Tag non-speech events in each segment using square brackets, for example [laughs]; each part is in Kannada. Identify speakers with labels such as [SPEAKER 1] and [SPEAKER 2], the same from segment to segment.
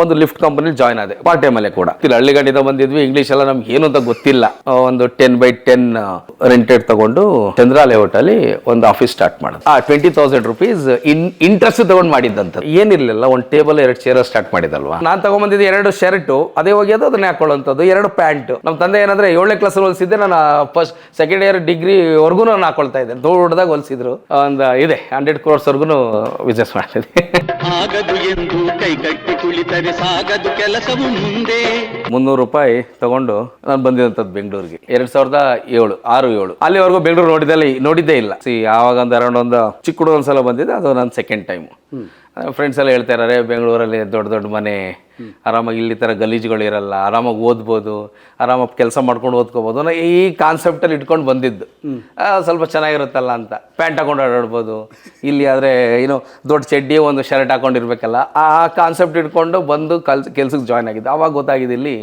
[SPEAKER 1] ಒಂದು ಲಿಫ್ಟ್ ಕಂಪನಿ ಜಾಯ್ನ್ ಆದೆ ಪಾರ್ಟ್ ಟೈಮ್ ಅಲ್ಲೇ ಕೂಡ. ಇಲ್ಲಿ ಹಳ್ಳಿಗಡಿಂದ ಬಂದಿದ್ವಿ ಇಂಗ್ಲಿಷ್ ಎಲ್ಲ ನಮ್ಗೆ ಏನು ಅಂತ ಗೊತ್ತಿಲ್ಲ. ಒಂದು ಟೆನ್ ಬೈ ಟೆನ್ ರೆಂಟೆಡ್ ತಗೊಂಡು ಚಂದ್ರ ಲೇಔಟ್ ಅಲ್ಲಿ ಒಂದು ಆಫೀಸ್ ಸ್ಟಾರ್ಟ್ ಮಾಡೋದು. ಆ twenty thousand rupees in interest ತಗೊಂಡು ಮಾಡಿದ್ದಂತ ಏನಿರ್ಲಿಲ್ಲ, ಒಂದು ಟೇಬಲ್ ಎರಡು ಚೇರ್ ಸ್ಟಾರ್ಟ್ ಮಾಡಿದಲ್ವಾ? ನಾನು ತಗೊಂಬಂದಿದ್ದು ಎರಡು ಶರ್ಟ್ ಅದೇ ಹೋಗ್ಯದು ಅದನ್ನ ಹಾಕೊಳ್ಳುವಂಥದ್ದು, ಎರಡು ಪ್ಯಾಂಟ್ ನಮ್ಮ ತಂದೆ ಏನಂದ್ರೆ, ಏಳನೇ ಕ್ಲಾಸ್ ಹೊಲಿಸಿದ್ದೆ ನಾನು ಫಸ್ಟ್ ಸೆಕೆಂಡ್ ಇಯರ್ ಡಿಗ್ರಿ ವರ್ಗೂ ನಾನು ಹಾಕೊಳ್ತಾ ಇದ್ದೆ ದೊಡ್ಡದಾಗ ಹೊಲಿಸಿದ್ರು ಒಂದು ಇದೆ ಹಂಡ್ರೆಡ್ ಕ್ರೋರ್ಸ್ ವರ್ಗು ಬಿಸ್ನೆಸ್ ಮಾಡ್ತಿದ್ದೆ
[SPEAKER 2] ಸಾಗದು ಕೆಲಸವು ಮುಂದೆ.
[SPEAKER 1] ಮುನ್ನೂರು ರೂಪಾಯಿ ತಗೊಂಡು ನಾನು ಬಂದಿದ್ದಂಥದ್ದು ಬೆಂಗಳೂರಿಗೆ. ಎರಡ್ ಸಾವಿರದ ಏಳು ಆರು ಏಳು. ಅಲ್ಲಿವರೆಗೂ ಬೆಂಗಳೂರು ನೋಡಿದಲ್ಲಿ ನೋಡಿದ್ದೇ ಇಲ್ಲ. ಸಿ ಆವಾಗ ಒಂದು ಅರೌಂಡ್ ಒಂದು ಚಿಕ್ಕ ಹುಡುಗ ಒಂದ್ಸಲ ಬಂದಿದ್ದೆ ಅದು ನನ್ನ ಸೆಕೆಂಡ್ ಟೈಮ್ ಫ್ರೆಂಡ್ಸ್ ಎಲ್ಲ ಹೇಳ್ತಾ ಇದ್ದಾರೆ ಬೆಂಗಳೂರಲ್ಲಿ ದೊಡ್ಡ ದೊಡ್ಡ ಮನೆ ಆರಾಮಾಗಿ ಇಲ್ಲಿ ಥರ ಗಲೀಜುಗಳು ಇರಲ್ಲ ಆರಾಮಾಗಿ ಓದ್ಬೋದು ಆರಾಮಾಗಿ ಕೆಲಸ ಮಾಡ್ಕೊಂಡು ಓದ್ಕೋಬೋದು ಅನ್ನೋ ಈ ಕಾನ್ಸೆಪ್ಟಲ್ಲಿ ಇಟ್ಕೊಂಡು ಬಂದಿದ್ದು. ಸ್ವಲ್ಪ ಚೆನ್ನಾಗಿರುತ್ತಲ್ಲ ಅಂತ. ಪ್ಯಾಂಟ್ ಹಾಕೊಂಡು ಆಡಾಡ್ಬೋದು. ಇಲ್ಲಿ ಆದರೆ ಏನು ದೊಡ್ಡ ಚಡ್ಡಿ ಒಂದು ಶರ್ಟ್ ಹಾಕೊಂಡಿರ್ಬೇಕಲ್ಲ ಆ ಕಾನ್ಸೆಪ್ಟ್ ಇಟ್ಕೊಂಡು ಬಂದು ಕಲ್ ಕೆಲ್ಸಕ್ಕೆ ಜಾಯ್ನ್ ಆಗಿದ್ದು. ಆವಾಗ ಗೊತ್ತಾಗಿದೆ ಇಲ್ಲಿ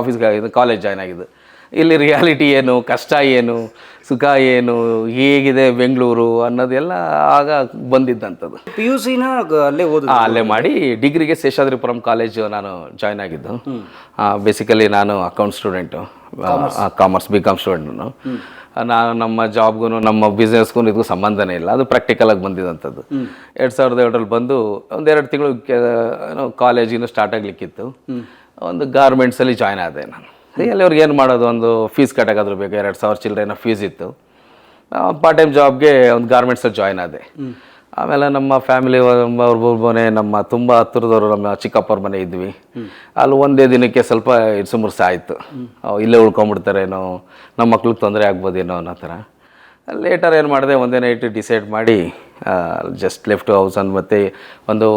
[SPEAKER 1] ಆಫೀಸ್ಗೆ ಆಗಿದ್ದು ಕಾಲೇಜ್ ಜಾಯ್ನ್ ಆಗಿದ್ದು. ಇಲ್ಲಿ ರಿಯಾಲಿಟಿ ಏನು ಕಷ್ಟ ಏನು ಸುಖ ಏನು ಹೇಗಿದೆ ಬೆಂಗಳೂರು ಅನ್ನೋದೆಲ್ಲ ಆಗ ಬಂದಿದ್ದಂಥದ್ದು.
[SPEAKER 3] ಪಿ ಯು ಸಿನ ಅಲ್ಲೇ ಓದಿ
[SPEAKER 1] ಅಲ್ಲೇ ಮಾಡಿ ಡಿಗ್ರಿಗೆ ಶೇಷಾದ್ರಿಪುರಂ ಕಾಲೇಜು ನಾನು ಜಾಯ್ನ್ ಆಗಿದ್ದು. ಬೇಸಿಕಲಿ ನಾನು account student commerce B com student ನಾನು. ನಮ್ಮ ಜಾಬ್ಗೂ ನಮ್ಮ ಬಿಸ್ನೆಸ್ಗೂ ಇದಕ್ಕೂ ಸಂಬಂಧನೇ ಇಲ್ಲ. ಅದು ಪ್ರಾಕ್ಟಿಕಲಾಗಿ ಬಂದಿದ್ದಂಥದ್ದು. ಎರಡು ಸಾವಿರದ ಎರಡರಲ್ಲಿ ಬಂದು ಒಂದೆರಡು ತಿಂಗಳು ಕಾಲೇಜಿನ ಸ್ಟಾರ್ಟ್ ಆಗಲಿಕ್ಕಿತ್ತು. ಒಂದು ಗಾರ್ಮೆಂಟ್ಸಲ್ಲಿ ಜಾಯ್ನ್ ಆದೆ ನಾನು. ಅಲ್ಲಿ ಅವ್ರಿಗೆ ಏನು ಮಾಡೋದು? ಒಂದು ಫೀಸ್ ಕಟ್ಟೋಕ್ಕಾದ್ರೂ ಬೇಕು. ಎರಡು ಸಾವಿರ ಚಿಲ್ಲರೆನ ಫೀಸ್ ಇತ್ತು. ಪಾರ್ಟ್ ಟೈಮ್ ಜಾಬ್ಗೆ ಒಂದು ಗಾರ್ಮೆಂಟ್ಸಲ್ಲಿ ಜಾಯ್ನ್ ಆದೆ. ಆಮೇಲೆ ನಮ್ಮ ಫ್ಯಾಮಿಲಿ ಅವ್ರ ಮನೆ ನಮ್ಮ ತುಂಬ ಹತ್ತಿರದವರು ನಮ್ಮ ಚಿಕ್ಕಪ್ಪವ್ರ ಮನೆ ಇದ್ವಿ. ಅಲ್ಲಿ ಒಂದೇ ದಿನಕ್ಕೆ ಸ್ವಲ್ಪ ಇಡ್ಸು ಮುರ್ಸು ಆಯಿತು. ಇಲ್ಲೇ ಉಳ್ಕೊಂಬಿಡ್ತಾರೇನೋ ನಮ್ಮ ಮಕ್ಳಿಗೆ ತೊಂದರೆ ಆಗ್ಬೋದೇನೋ ಅನ್ನೋ ಥರ. ಲೇಟರ್ ಏನು ಮಾಡಿದೆ? ಒಂದೇ ನೈಟ್ ಡಿಸೈಡ್ ಮಾಡಿ ಜಸ್ಟ್ ಲೆಫ್ಟ್ ಹೌಸ್ ಅಂದ್ ಮತ್ತು ಒಂದು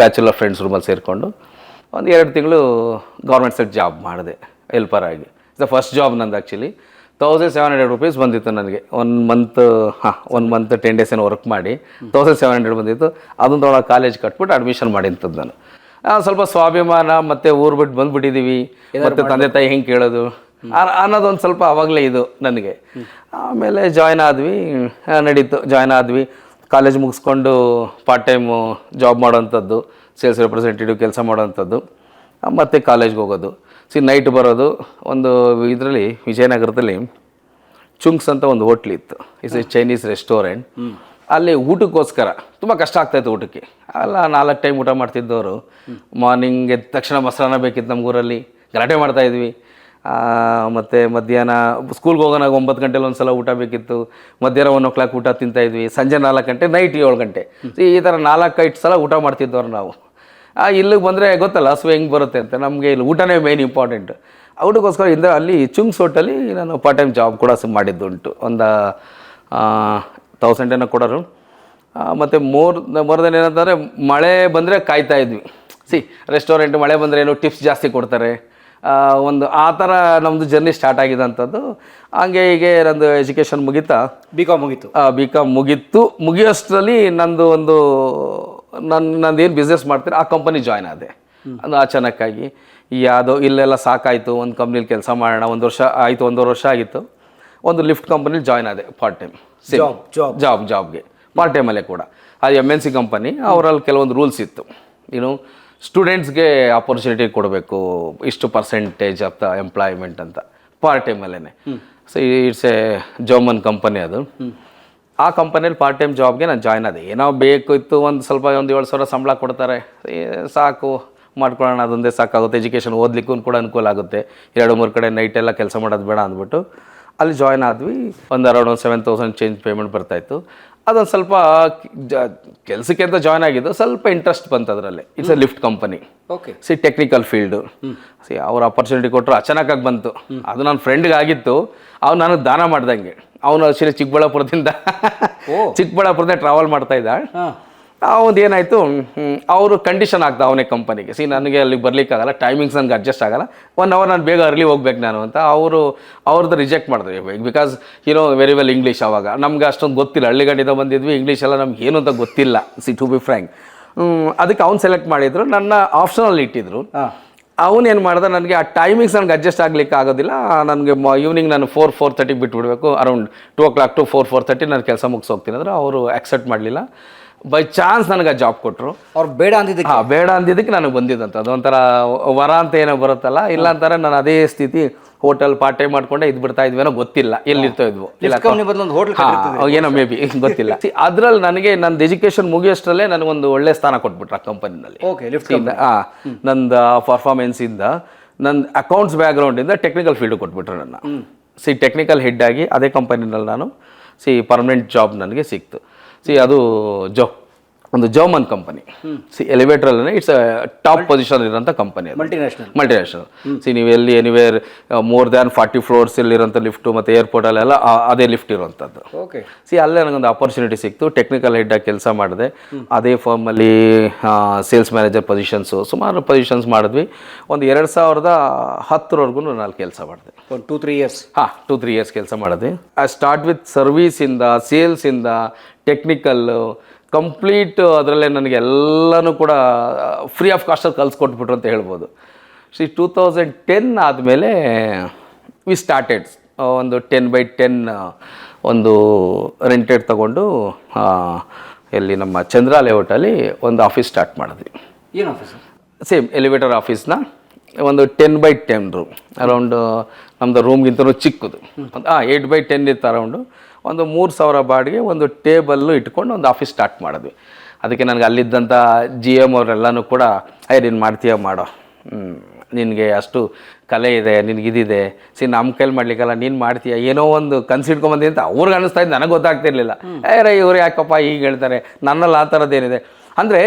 [SPEAKER 1] ಬ್ಯಾಚುಲರ್ ಫ್ರೆಂಡ್ಸ್ ರೂಮಲ್ಲಿ ಸೇರಿಕೊಂಡು ಒಂದು ಎರಡು ತಿಂಗಳು ಗೌರ್ಮೆಂಟ್ ಸೆಟ್ ಜಾಬ್ ಮಾಡಿದೆ. ಹೆಲ್ಪರ್ ಆಗಿ. ದ ಫಸ್ಟ್ ಜಾಬ್ ನಂದು actually thousand seven hundred rupees ಬಂದಿತ್ತು ನನಗೆ. ಒನ್ ಮಂತ್ ಹಾಂ ಒನ್ ಮಂತ್ ಟೆನ್ ಡೇಸ್ ಏನೋ ವರ್ಕ್ ಮಾಡಿ ತೌಸಂಡ್ ಸೆವೆನ್ ಹಂಡ್ರೆಡ್ ಬಂದಿತ್ತು. ಅದೊಂದು ತೊಗೊಳಗೆ ಕಾಲೇಜ್ ಕಟ್ಬಿಟ್ಟು ಅಡ್ಮಿಷನ್ ಮಾಡಿಂಥದ್ದು ನಾನು. ಸ್ವಲ್ಪ ಸ್ವಾಭಿಮಾನ ಮತ್ತು ಊರು ಬಿಟ್ಟು ಬಂದುಬಿಟ್ಟಿದ್ದೀವಿ ಮತ್ತು ತಂದೆ ತಾಯಿ ಹೆಂಗೆ ಕೇಳೋದು? ಅನ್ನೋದೊಂದು ಸ್ವಲ್ಪ ಆವಾಗಲೇ ಇದು ನನಗೆ. ಆಮೇಲೆ ಜಾಯ್ನ್ ಆದ್ವಿ. ನಡೀತು. ಜಾಯ್ನ್ ಆದ್ವಿ. ಕಾಲೇಜ್ ಮುಗಿಸ್ಕೊಂಡು ಪಾರ್ಟ್ ಟೈಮು ಜಾಬ್ ಮಾಡೋವಂಥದ್ದು ಸೇಲ್ಸ್ ರೆಪ್ರೆಸೆಂಟೇಟಿವ್ ಕೆಲಸ ಮಾಡೋವಂಥದ್ದು ಮತ್ತೆ ಕಾಲೇಜ್ಗೆ ಹೋಗೋದು. ಸಿ ನೈಟ್ ಬರೋದು ಒಂದು ಇದರಲ್ಲಿ ವಿಜಯನಗರದಲ್ಲಿ ಚುಂಗ್ಸ್ ಅಂತ ಒಂದು ಹೋಟ್ಲ್ ಇತ್ತು. ಇಸ್ ಎ ಚೈನೀಸ್ ರೆಸ್ಟೋರೆಂಟ್ ಅಲ್ಲಿ ಊಟಕ್ಕೋಸ್ಕರ ತುಂಬ ಕಷ್ಟ ಆಗ್ತಾಯಿತ್ತು ಊಟಕ್ಕೆ. ಅಲ್ಲ ನಾಲ್ಕು ಟೈಮ್ ಊಟ ಮಾಡ್ತಿದ್ದವರು. ಮಾರ್ನಿಂಗ್ ಎದ್ದ ತಕ್ಷಣ ಮೊಸರನ್ನ ಬೇಕಿತ್ತು ನಮ್ಮ ಊರಲ್ಲಿ ಗಲಾಟೆ ಮಾಡ್ತಾಯಿದ್ವಿ ಮತ್ತು ಮಧ್ಯಾಹ್ನ ಸ್ಕೂಲ್ಗೆ ಹೋಗೋಣ ಒಂಬತ್ತು ಗಂಟೆಲಿ ಒಂದು ಸಲ ಊಟ ಬೇಕಿತ್ತು. ಮಧ್ಯಾಹ್ನ ಒನ್ ಓ ಕ್ಲಾಕ್ ಊಟ ತಿಂತಾಯಿದ್ವಿ ಸಂಜೆ ನಾಲ್ಕು ಗಂಟೆ ನೈಟ್ ಏಳು ಗಂಟೆ. ಈ ಥರ ನಾಲ್ಕು ಐದು ಸಲ ಊಟ ಮಾಡ್ತಿದ್ದವ್ರು ನಾವು. ಇಲ್ಲಿಗೆ ಬಂದರೆ ಗೊತ್ತಲ್ಲ ಹಸುವೆ ಹೆಂಗೆ ಬರುತ್ತೆ ಅಂತ. ನಮಗೆ ಇಲ್ಲಿ ಊಟನೇ ಮೇನ್ ಇಂಪಾರ್ಟೆಂಟ್ ಊಟಕ್ಕೋಸ್ಕರ ಇಂದ ಅಲ್ಲಿ ಚುಂಗ್ಸ್ ಹೋಟೆಲಿ ನಾನು ಪಾರ್ಟ್ ಟೈಮ್ ಜಾಬ್ ಕೂಡ ಮಾಡಿದ್ದು ಮಾಡಿದ್ದುಂಟು. ಒಂದು ತೌಸಂಡ್ ಏನೋ ಕೊಡೋರು. ಮತ್ತು ಮೋರ್ ಮೋರ್ ದೆನ್ ಏನಂತಂದರೆ ಮಳೆ ಬಂದರೆ ಕಾಯ್ತಾ ಇದ್ವಿ. ಸಿ ರೆಸ್ಟೋರೆಂಟ್ ಮಳೆ ಬಂದರೆ ಏನು ಟಿಪ್ಸ್ ಜಾಸ್ತಿ ಕೊಡ್ತಾರೆ. ಒಂದು ಆ ಥರ ನಮ್ಮದು ಜರ್ನಿ ಸ್ಟಾರ್ಟ್ ಆಗಿದಂಥದ್ದು ಹಂಗೆ ಹೀಗೆ ನಂದು ಎಜುಕೇಷನ್ ಮುಗೀತಾ.
[SPEAKER 3] ಬಿ ಕಾಮ್ ಮುಗೀತು.
[SPEAKER 1] ಬಿ ಕಾಮ್ ಮುಗೀತು. ಮುಗಿಯೋಷ್ಟರಲ್ಲಿ ನಂದು ಒಂದು ನನ್ನ ನಂದು ಏನು ಬಿಸ್ನೆಸ್ ಮಾಡ್ತೀನಿ ಆ ಕಂಪನಿ ಜಾಯ್ನ್ ಆದೆ. ಅದು ಅಚಾನಕ್ಕಾಗಿ ಯಾವುದೋ ಇಲ್ಲೆಲ್ಲ ಸಾಕಾಯಿತು ಒಂದು ಕಂಪ್ನಿಲಿ ಕೆಲಸ ಮಾಡೋಣ ಒಂದು ವರ್ಷ ಆಯಿತು ಒಂದೂವರೆ ವರ್ಷ ಆಗಿತ್ತು. ಒಂದು ಲಿಫ್ಟ್ ಕಂಪ್ನೀಲಿ ಜಾಯ್ನ್ ಆದೆ ಪಾರ್ಟ್ ಟೈಮ್
[SPEAKER 3] job.
[SPEAKER 1] ಜಾಬ್ ಜಾಬ್ಗೆ ಪಾರ್ಟ್ ಟೈಮಲ್ಲೇ ಕೂಡ. ಅದು ಎಂ ಎನ್ ಸಿ ಕಂಪನಿ ಅವರಲ್ಲಿ ಕೆಲವೊಂದು ರೂಲ್ಸ್ ಇತ್ತು. ಏನು ಸ್ಟೂಡೆಂಟ್ಸ್ಗೆ ಆಪರ್ಚುನಿಟಿ ಕೊಡಬೇಕು ಇಷ್ಟು ಪರ್ಸೆಂಟೇಜ್ ಆಫ್ ದ ಎಂಪ್ಲಾಯ್ಮೆಂಟ್ ಅಂತ. ಪಾರ್ಟ್ ಟೈಮಲ್ಲೇ so it's a German company ಅದು. ಆ ಕಂಪನಿಯಲ್ಲಿ ಪಾರ್ಟ್ ಟೈಮ್ ಜಾಬ್ಗೆ ನಾನು ಜಾಯ್ನ್ ಆದೆ. ಏನೋ ಬೇಕು ಇತ್ತು ಒಂದು ಸ್ವಲ್ಪ ಒಂದು ಏಳು ಸಾವಿರ ಸಂಬಳ ಕೊಡ್ತಾರೆ. ಸಾಕು ಮಾಡ್ಕೊಳ್ಳೋಣ ಅದೊಂದೇ ಸಾಕಾಗುತ್ತೆ. ಎಜುಕೇಷನ್ ಓದಲಿಕ್ಕೂ ಕೂಡ ಅನುಕೂಲ ಆಗುತ್ತೆ. ಎರಡು ಮೂರು ಕಡೆ ನೈಟ್ ಎಲ್ಲ ಕೆಲಸ ಮಾಡೋದು ಬೇಡ ಅಂದ್ಬಿಟ್ಟು ಅಲ್ಲಿ ಜಾಯ್ನ್ ಆದ್ವಿ. ಒಂದು ಅರೌಂಡ್ ಒಂದು ಸೆವೆನ್ ತೌಸಂಡ್ ಚೇಂಜ್ ಪೇಮೆಂಟ್ ಬರ್ತಾಯಿತ್ತು ಅದೊಂದು ಸ್ವಲ್ಪ ಕೆಲಸಕ್ಕೆ ಅಂತ ಜಾಯ್ನ್ ಆಗಿದ್ದು ಸ್ವಲ್ಪ ಇಂಟ್ರೆಸ್ಟ್ ಬಂತು ಅದರಲ್ಲಿ. It's uh lift company
[SPEAKER 3] okay
[SPEAKER 1] see technical field see ಅವ್ರ ಅಪರ್ಚುನಿಟಿ ಕೊಟ್ಟರು ಅಚಾನಕ್ಕಾಗಿ ಬಂತು. ಅದು ನನ್ನ ಫ್ರೆಂಡ್ಗೆ ಆಗಿತ್ತು ಅವ್ನು ನನಗೆ ದಾನ ಮಾಡ್ದಂಗೆ. ಅವನು ಆಕ್ಚುಲಿ ಚಿಕ್ಕಬಳ್ಳಾಪುರದಿಂದ ಚಿಕ್ಕಬಳ್ಳಾಪುರದಿಂದ ಟ್ರಾವೆಲ್ ಮಾಡ್ತಾ ಇದ್ದ. ಅವನು ಏನಾಯಿತು ಅವರು ಕಂಡೀಷನ್ ಆಗ್ತಾ ಅವನೇ ಕಂಪನಿಗೆ ಸಿ ನನಗೆ ಅಲ್ಲಿಗೆ ಬರ್ಲಿಕ್ಕಾಗಲ್ಲ ಟೈಮಿಂಗ್ಸ್ ನನಗೆ ಅಡ್ಜಸ್ಟ್ ಆಗಲ್ಲ. ಒನ್ ಅವರ್ ನಾನು ಬೇಗ ಅರ್ಲಿ ಹೋಗ್ಬೇಕು ನಾನು ಅಂತ ಅವರು ಅವ್ರದ್ದು ರಿಜೆಕ್ಟ್ ಮಾಡಿದ್ವಿ because no very well English ಅವಾಗ. ನಮ್ಗೆ ಅಷ್ಟೊಂದು ಗೊತ್ತಿಲ್ಲ. ಹಳ್ಳಿಗಡಿಂದ ಬಂದಿದ್ವಿ ಇಂಗ್ಲೀಷ್ ಎಲ್ಲ ನಮ್ಗೆ ಏನು ಅಂತ ಗೊತ್ತಿಲ್ಲ. ಸಿ ಟು ಬಿ ಫ್ರ್ಯಾಂಕ್ ಅದಕ್ಕೆ ಅವ್ನು ಸೆಲೆಕ್ಟ್ ಮಾಡಿದ್ರು. ನನ್ನ ಆಪ್ಷನಲ್ಲಿ ಇಟ್ಟಿದ್ರು. ಏನು ಮಾಡ್ದೆ, ನನಗೆ ಆ ಟೈಮಿಂಗ್ಸ್ ನನಗೆ ಅಡ್ಜಸ್ಟ್ ಆಗಲಿಕ್ಕೆ ಆಗೋದಿಲ್ಲ. ನನಗೆ ಈವ್ನಿಂಗ್ ನಾನು ಫೋರ್ ಫೋರ್ ತರ್ಟಿಗೆ ಬಿಟ್ಬಿಡ್ಬೇಕು. Around two o'clock to four four thirty ನಾನು ಕೆಲಸ ಮುಗಿಸೋಗ್ತೀನಿ. ಅಂದರೆ ಅವರು ಆಕ್ಸೆಪ್ಟ್ ಮಾಡಲಿಲ್ಲ. ಬೈ ಚಾನ್ಸ್ ನನಗೆ ಆ ಜಾಬ್ ಕೊಟ್ಟರು
[SPEAKER 3] ಅವ್ರು ಬೇಡ ಅಂದಿದ್ದಕ್ಕೆ?
[SPEAKER 1] ಹಾ ಬೇಡ ಅಂದಿದ್ದಕ್ಕೆ ನನಗೆ ಬಂದಿದ್ದಂತ. ಅದೊಂಥರ ವರ ಅಂತ ಏನೋ ಬರುತ್ತಲ್ಲ ಇಲ್ಲ ಅಂತಾರೆ ನಾನು ಅದೇ ಸ್ಥಿತಿ ಹೋಟೆಲ್ ಪಾರ್ಟ್ ಟೈಮ್ ಮಾಡ್ಕೊಂಡೆ ಇದ್ ಬಿಡ್ತಾ ಇದ್ವೇನೋ ಗೊತ್ತಿಲ್ಲ. ಎಲ್ಲಿರ್ತಾ ಇದ್ವು. ಇಲ್ಲ
[SPEAKER 3] ಕಂಪ್ನಿ ಬದಲು ಒಂದು ಹೋಟ್ಲ್
[SPEAKER 1] ಹಾ ಏನೋ ಮೇ ಬಿ ಗೊತ್ತಿಲ್ಲ [laughs] ಅದ್ರಲ್ಲಿ ನನಗೆ ನಂದು ಎಜುಕೇಶನ್ ಮುಗಿಯೋಷ್ಟರಲ್ಲೇ ನನಗೊಂದು ಒಳ್ಳೆ ಸ್ಥಾನ ಕೊಟ್ಬಿಟ್ರು ಆ ಕಂಪನಿನಲ್ಲಿ
[SPEAKER 3] ಓಕೆ ಲಿಫ್ಟ್
[SPEAKER 1] ನಂದು ಪರ್ಫಾರ್ಮೆನ್ಸ್ ಇಂದ ನನ್ನ ಅಕೌಂಟ್ಸ್ ಬ್ಯಾಕ್ಗ್ರೌಂಡಿಂದ ಟೆಕ್ನಿಕಲ್ ಫೀಲ್ಡ್ ಕೊಟ್ಬಿಟ್ರು ನನ್ನ. ಸಿ ಟೆಕ್ನಿಕಲ್ ಹೆಡ್ ಆಗಿ ಅದೇ ಕಂಪನಿನಲ್ಲಿ ನಾನು ಸಿ ಪರ್ಮನೆಂಟ್ ಜಾಬ್ ನನಗೆ ಸಿಕ್ತು. ಸಿ ಅದು ಜೋ ಒಂದು ಜರ್ಮನ್ ಕಂಪನಿ. ಸಿ ಎಲಿವೇಟ್ರಲ್ಲಿ ಇಟ್ಸ್ ಟಾಪ್ ಪೊಸಿಷನ್ ಇರೋಂಥ ಕಂಪನಿ ಅದು.
[SPEAKER 3] ಮಲ್ಟಿನ್ಯಾಷನಲ್
[SPEAKER 1] ಮಲ್ಟಿನ್ಯಾಷನಲ್ ಸಿ ನೀವು ಎಲ್ಲಿ anywhere more than forty floors ಇರೋಂಥ ಲಿಫ್ಟು ಮತ್ತು ಏರ್ಪೋರ್ಟಲ್ಲೆಲ್ಲ ಅದೇ ಲಿಫ್ಟ್ ಇರುವಂಥದ್ದು.
[SPEAKER 3] ಓಕೆ
[SPEAKER 1] ಸಿ ಅಲ್ಲೇ ನನಗೊಂದು ಆಪರ್ಚುನಿಟಿ ಸಿಕ್ತು. ಟೆಕ್ನಿಕಲ್ ಹೆಡ್ಡಾಗಿ ಕೆಲಸ ಮಾಡಿದೆ. ಅದೇ ಫರ್ಮಲ್ಲಿ ಸೇಲ್ಸ್ ಮ್ಯಾನೇಜರ್ ಪೊಸಿಷನ್ಸು ಸುಮಾರು ಪೊಸಿಷನ್ಸ್ ಮಾಡಿದ್ವಿ. ಒಂದು ಎರಡು ಸಾವಿರದ ಹತ್ತರವರೆಗೂ ನಾನು ಕೆಲಸ ಮಾಡಿದೆ.
[SPEAKER 3] ಒಂದು ಟೂ ತ್ರೀ ಇಯರ್ಸ್
[SPEAKER 1] ಹಾಂ ಟೂ ತ್ರೀ ಇಯರ್ಸ್ ಕೆಲಸ ಮಾಡಿದ್ವಿ. ಐ ಸ್ಟಾರ್ಟ್ ವಿತ್ ಸರ್ವೀಸಿಂದ ಸೇಲ್ಸಿಂದ ಟೆಕ್ನಿಕಲ್ಲು ಕಂಪ್ಲೀಟ್ ಅದರಲ್ಲೇ ನನಗೆ ಎಲ್ಲನೂ ಕೂಡ ಫ್ರೀ ಆಫ್ ಕಾಸ್ಟಲ್ಲಿ ಕಲಿಸ್ಕೊಟ್ಬಿಟ್ರು ಅಂತ ಹೇಳ್ಬೋದು. ಸಿ ಟೂ ತೌಸಂಡ್ ಟೆನ್ ಆದಮೇಲೆ ವಿ ಸ್ಟಾರ್ಟೆಡ್ ಒಂದು ಟೆನ್ ಬೈ ಟೆನ್ ಒಂದು ರೆಂಟೆಡ್ ತಗೊಂಡು ಎಲ್ಲಿ ನಮ್ಮ ಚಂದ್ರ ಲೇಔಟಲ್ಲಿ ಒಂದು ಆಫೀಸ್ ಸ್ಟಾರ್ಟ್ ಮಾಡಿದ್ವಿ.
[SPEAKER 3] ಏನು ಆಫೀಸ್
[SPEAKER 1] ಸೇಮ್ ಎಲಿವೇಟರ್ ಆಫೀಸ್ನ ಒಂದು ten by ten room around ನಮ್ಮದು ರೂಮ್ಗಿಂತಲೂ ಚಿಕ್ಕದು. ಹಾಂ ಏಯ್ಟ್ ಬೈ ಟೆನ್ ಇತ್ತು ಅರೌಂಡು ಒಂದು ಮೂರು ಸಾವಿರ ಬಾಡಿಗೆ ಒಂದು ಟೇಬಲ್ಲು ಇಟ್ಕೊಂಡು ಒಂದು ಆಫೀಸ್ ಸ್ಟಾರ್ಟ್ ಮಾಡಿದ್ವಿ. ಅದಕ್ಕೆ ನನಗೆ ಅಲ್ಲಿದ್ದಂಥ ಜಿ ಎಂ ಅವರೆಲ್ಲನೂ ಕೂಡ ಅಯ್ಯ ನೀನು ಮಾಡ್ತೀಯ ಮಾಡೋ? ನಿನಗೆ ಅಷ್ಟು ಕಲೆ ಇದೆ ನಿನಗೆ ಇದಿದೆ. ಸಿ ನಮ್ಮ ಕೈಲಿ ಮಾಡ್ಲಿಕ್ಕಲ್ಲ ನೀನು ಮಾಡ್ತೀಯ? ಏನೋ ಒಂದು ಕನ್ಸಿಡ್ಕೊಂಬಂದಿ ಅಂತ ಅವ್ರಿಗೆ ಅನ್ನಿಸ್ತಾ ಇದ್ದು ನನಗೆ ಗೊತ್ತಾಗ್ತಿರ್ಲಿಲ್ಲ. ಏ ರೇ ಇವ್ರು ಯಾಕಪ್ಪ ಹೀಗೆ ಹೇಳ್ತಾರೆ? ನನ್ನಲ್ಲಿ ಆ ಥರದ್ದೇನಿದೆ ಅಂದರೆ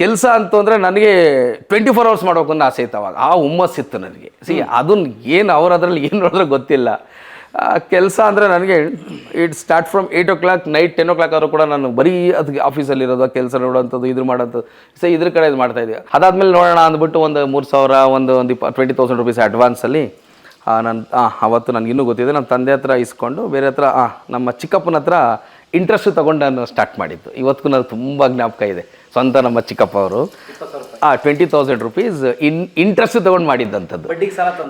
[SPEAKER 1] ಕೆಲಸ ಅಂತಂದರೆ ನನಗೆ ಟ್ವೆಂಟಿ ಫೋರ್ ಅವರ್ಸ್ ಮಾಡಬೇಕು ಅನ್ನೋ ಆಸೆ ಇತ್ತು ಅವಾಗ. ಆ ಹುಮ್ಮಸ್ಸಿತ್ತು ನನಗೆ. ಸಿ ಅದನ್ನ ಏನು ಅವ್ರು ಅದರಲ್ಲಿ ಏನು ನೋಡಿದ್ರೆ ಗೊತ್ತಿಲ್ಲ. ಕೆಲಸ ಅಂದರೆ ನನಗೆ it start from eight o'clock night ten o'clock ಆದರೂ ಕೂಡ ನಾನು ಬರೀ ಅದಕ್ಕೆ ಆಫೀಸಲ್ಲಿರೋದು ಆ ಕೆಲಸ ನೋಡೋಂಥದ್ದು ಇದ್ರ ಮಾಡೋಂಥದ್ದು. ಸೊ ಇದ್ರ ಕಡೆ ಇದು ಮಾಡ್ತಾ ಇದೆಯಾ ಅದಾದಮೇಲೆ ನೋಡೋಣ ಅಂದ್ಬಿಟ್ಟು ಒಂದು ಮೂರು ಸಾವಿರ ಒಂದು ಒಂದು ಇಪ್ಪ ಟ್ವೆಂಟಿ ತೌಸಂಡ್ ರುಪೀಸ್ ಅಡ್ವಾನ್ಸಲ್ಲಿ ನನ್ನ ಅವತ್ತು ನನಗೆ ಇನ್ನೂ ಗೊತ್ತಿದೆ. ನಮ್ಮ ತಂದೆ ಹತ್ರ ಇಸ್ಕೊಂಡು ಬೇರೆ ಹತ್ರ ನಮ್ಮ ಚಿಕ್ಕಪ್ಪನ ಹತ್ರ ಇಂಟ್ರೆಸ್ಟ್ ತೊಗೊಂಡು ನಾನು ಸ್ಟಾರ್ಟ್ ಮಾಡಿದ್ದು. ಇವತ್ತಿಗೂ ನನಗೆ ತುಂಬ ಜ್ಞಾಪಕ ಇದೆ. ಸ್ವಂತ ನಮ್ಮ ಚಿಕ್ಕಪ್ಪ ಅವರು. ಹಾಂ twenty thousand rupees in interest ತೊಗೊಂಡು ಮಾಡಿದ್ದಂಥದ್ದು.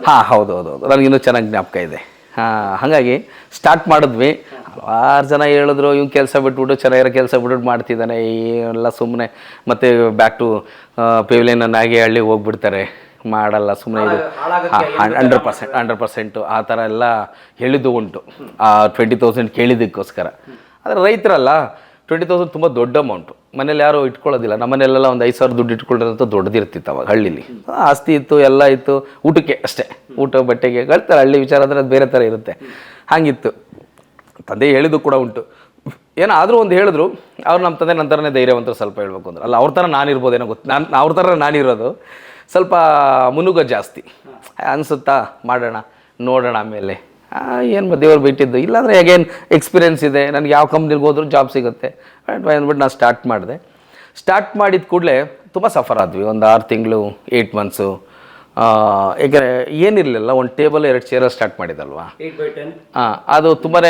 [SPEAKER 1] ಹಾಂ ಹೌದು ಹೌದು ಹೌದು. ನನಗಿನ್ನೂ ಚೆನ್ನಾಗಿ ಜ್ಞಾಪಕ ಇದೆ. ಹಾಗಾಗಿ ಸ್ಟಾರ್ಟ್ ಮಾಡಿದ್ವಿ. ಹಲವಾರು ಜನ ಹೇಳಿದ್ರು ಇವ್ನು ಕೆಲಸ ಬಿಟ್ಬಿಟ್ಟು ಚೆನ್ನಾಗಿರೋ ಕೆಲಸ ಬಿಟ್ಬಿಟ್ಟು ಮಾಡ್ತಿದ್ದಾನೆ. ಎಲ್ಲ ಸುಮ್ಮನೆ ಮತ್ತೆ ಬ್ಯಾಕ್ ಟು ಪೇವ್ಲೇನ್ ನಾಗೆ ಹಳ್ಳಿ ಹೋಗ್ಬಿಡ್ತಾರೆ. ಮಾಡಲ್ಲ ಸುಮ್ಮನೆ ಇದು. ಹಂಡ್ರೆಡ್ ಪರ್ಸೆಂಟ್ ಹಂಡ್ರೆಡ್ ಪರ್ಸೆಂಟು ಆ ಥರ ಎಲ್ಲ ಹೇಳಿದ್ದು ಉಂಟು. ಆ ಟ್ವೆಂಟಿ ತೌಸಂಡ್ ಕೇಳಿದ್ದಕ್ಕೋಸ್ಕರ. ಆದರೆ ರೈತರಲ್ಲ ಟ್ವೆಂಟಿ ತೌಸಂಡ್ ತುಂಬ ದೊಡ್ಡ ಅಮೌಂಟು ಮನೇಲಿ ಯಾರು ಇಟ್ಕೊಳ್ಳೋದಿಲ್ಲ. ನಮ್ಮ ಮನೆಯಲ್ಲೆಲ್ಲ ಒಂದು ಐದು ಸಾವಿರ ದುಡ್ಡು ಇಟ್ಕೊಳ್ಳೋದಂತ ದೊಡ್ಡದಿರ್ತಿತ್ತು ಅವಾಗ ಹಳ್ಳಿಲಿ ಆಸ್ತಿ ಇತ್ತು ಎಲ್ಲ ಇತ್ತು. ಊಟಕ್ಕೆ ಅಷ್ಟೇ. ಊಟ ಬಟ್ಟೆಗೆ ಹೇಳ್ತಾರೆ ಹಳ್ಳಿ ವಿಚಾರ ಅಂದರೆ ಅದು ಬೇರೆ ಥರ ಇರುತ್ತೆ. ಹಾಗಿತ್ತು. ತಂದೆ ಹೇಳಿದ್ದು ಕೂಡ ಉಂಟು. ಏನಾದರೂ ಆದರೂ ಒಂದು ಹೇಳಿದ್ರು ಅವ್ರು ನಮ್ಮ ತಂದೆ ನನ್ನ ಥರನೇ ಧೈರ್ಯವಂತರು ಸ್ವಲ್ಪ ಹೇಳ್ಬೇಕು ಅಂದ್ರೆ. ಅಲ್ಲ ಅವ್ರ ಥರ ನಾನು ಇರ್ಬೋದೇನೋ ಗೊತ್ತು ನಾನು ಅವ್ರ ಥರ ನಾನಿರೋದು. ಸ್ವಲ್ಪ ಮುನುಗ ಜಾಸ್ತಿ. ಅನಿಸುತ್ತಾ? ಮಾಡೋಣ ನೋಡೋಣ ಆಮೇಲೆ. ಏನು ದೇವ್ರು ಬಿಟ್ಟಿದ್ದು? ಇಲ್ಲಾಂದರೆ ಅಗೇನ್ ಎಕ್ಸ್ಪೀರಿಯೆನ್ಸ್ ಇದೆ ನನಗೆ ಯಾವ ಕಂಪ್ನಿಗೆ ಹೋದ್ರೂ ಜಾಬ್ ಸಿಗುತ್ತೆ. ಅಂದ್ಬಿಟ್ಟು ನಾನು ಸ್ಟಾರ್ಟ್ ಮಾಡಿದೆ. ಸ್ಟಾರ್ಟ್ ಮಾಡಿದ ಕೂಡಲೇ ತುಂಬ ಸಫರ್ ಆದ್ವಿ ಒಂದು ಆರು ತಿಂಗಳು ಏಯ್ಟ್ ಮಂತ್ಸು ಏಕೆಂದರೆ ಏನಿರಲಿಲ್ಲ ಒಂದು ಟೇಬಲ್ ಎರಡು ಚೇರಲ್ಲಿ ಸ್ಟಾರ್ಟ್ ಮಾಡಿದಲ್ವಾ? ಹಾಂ ಅದು ತುಂಬಾ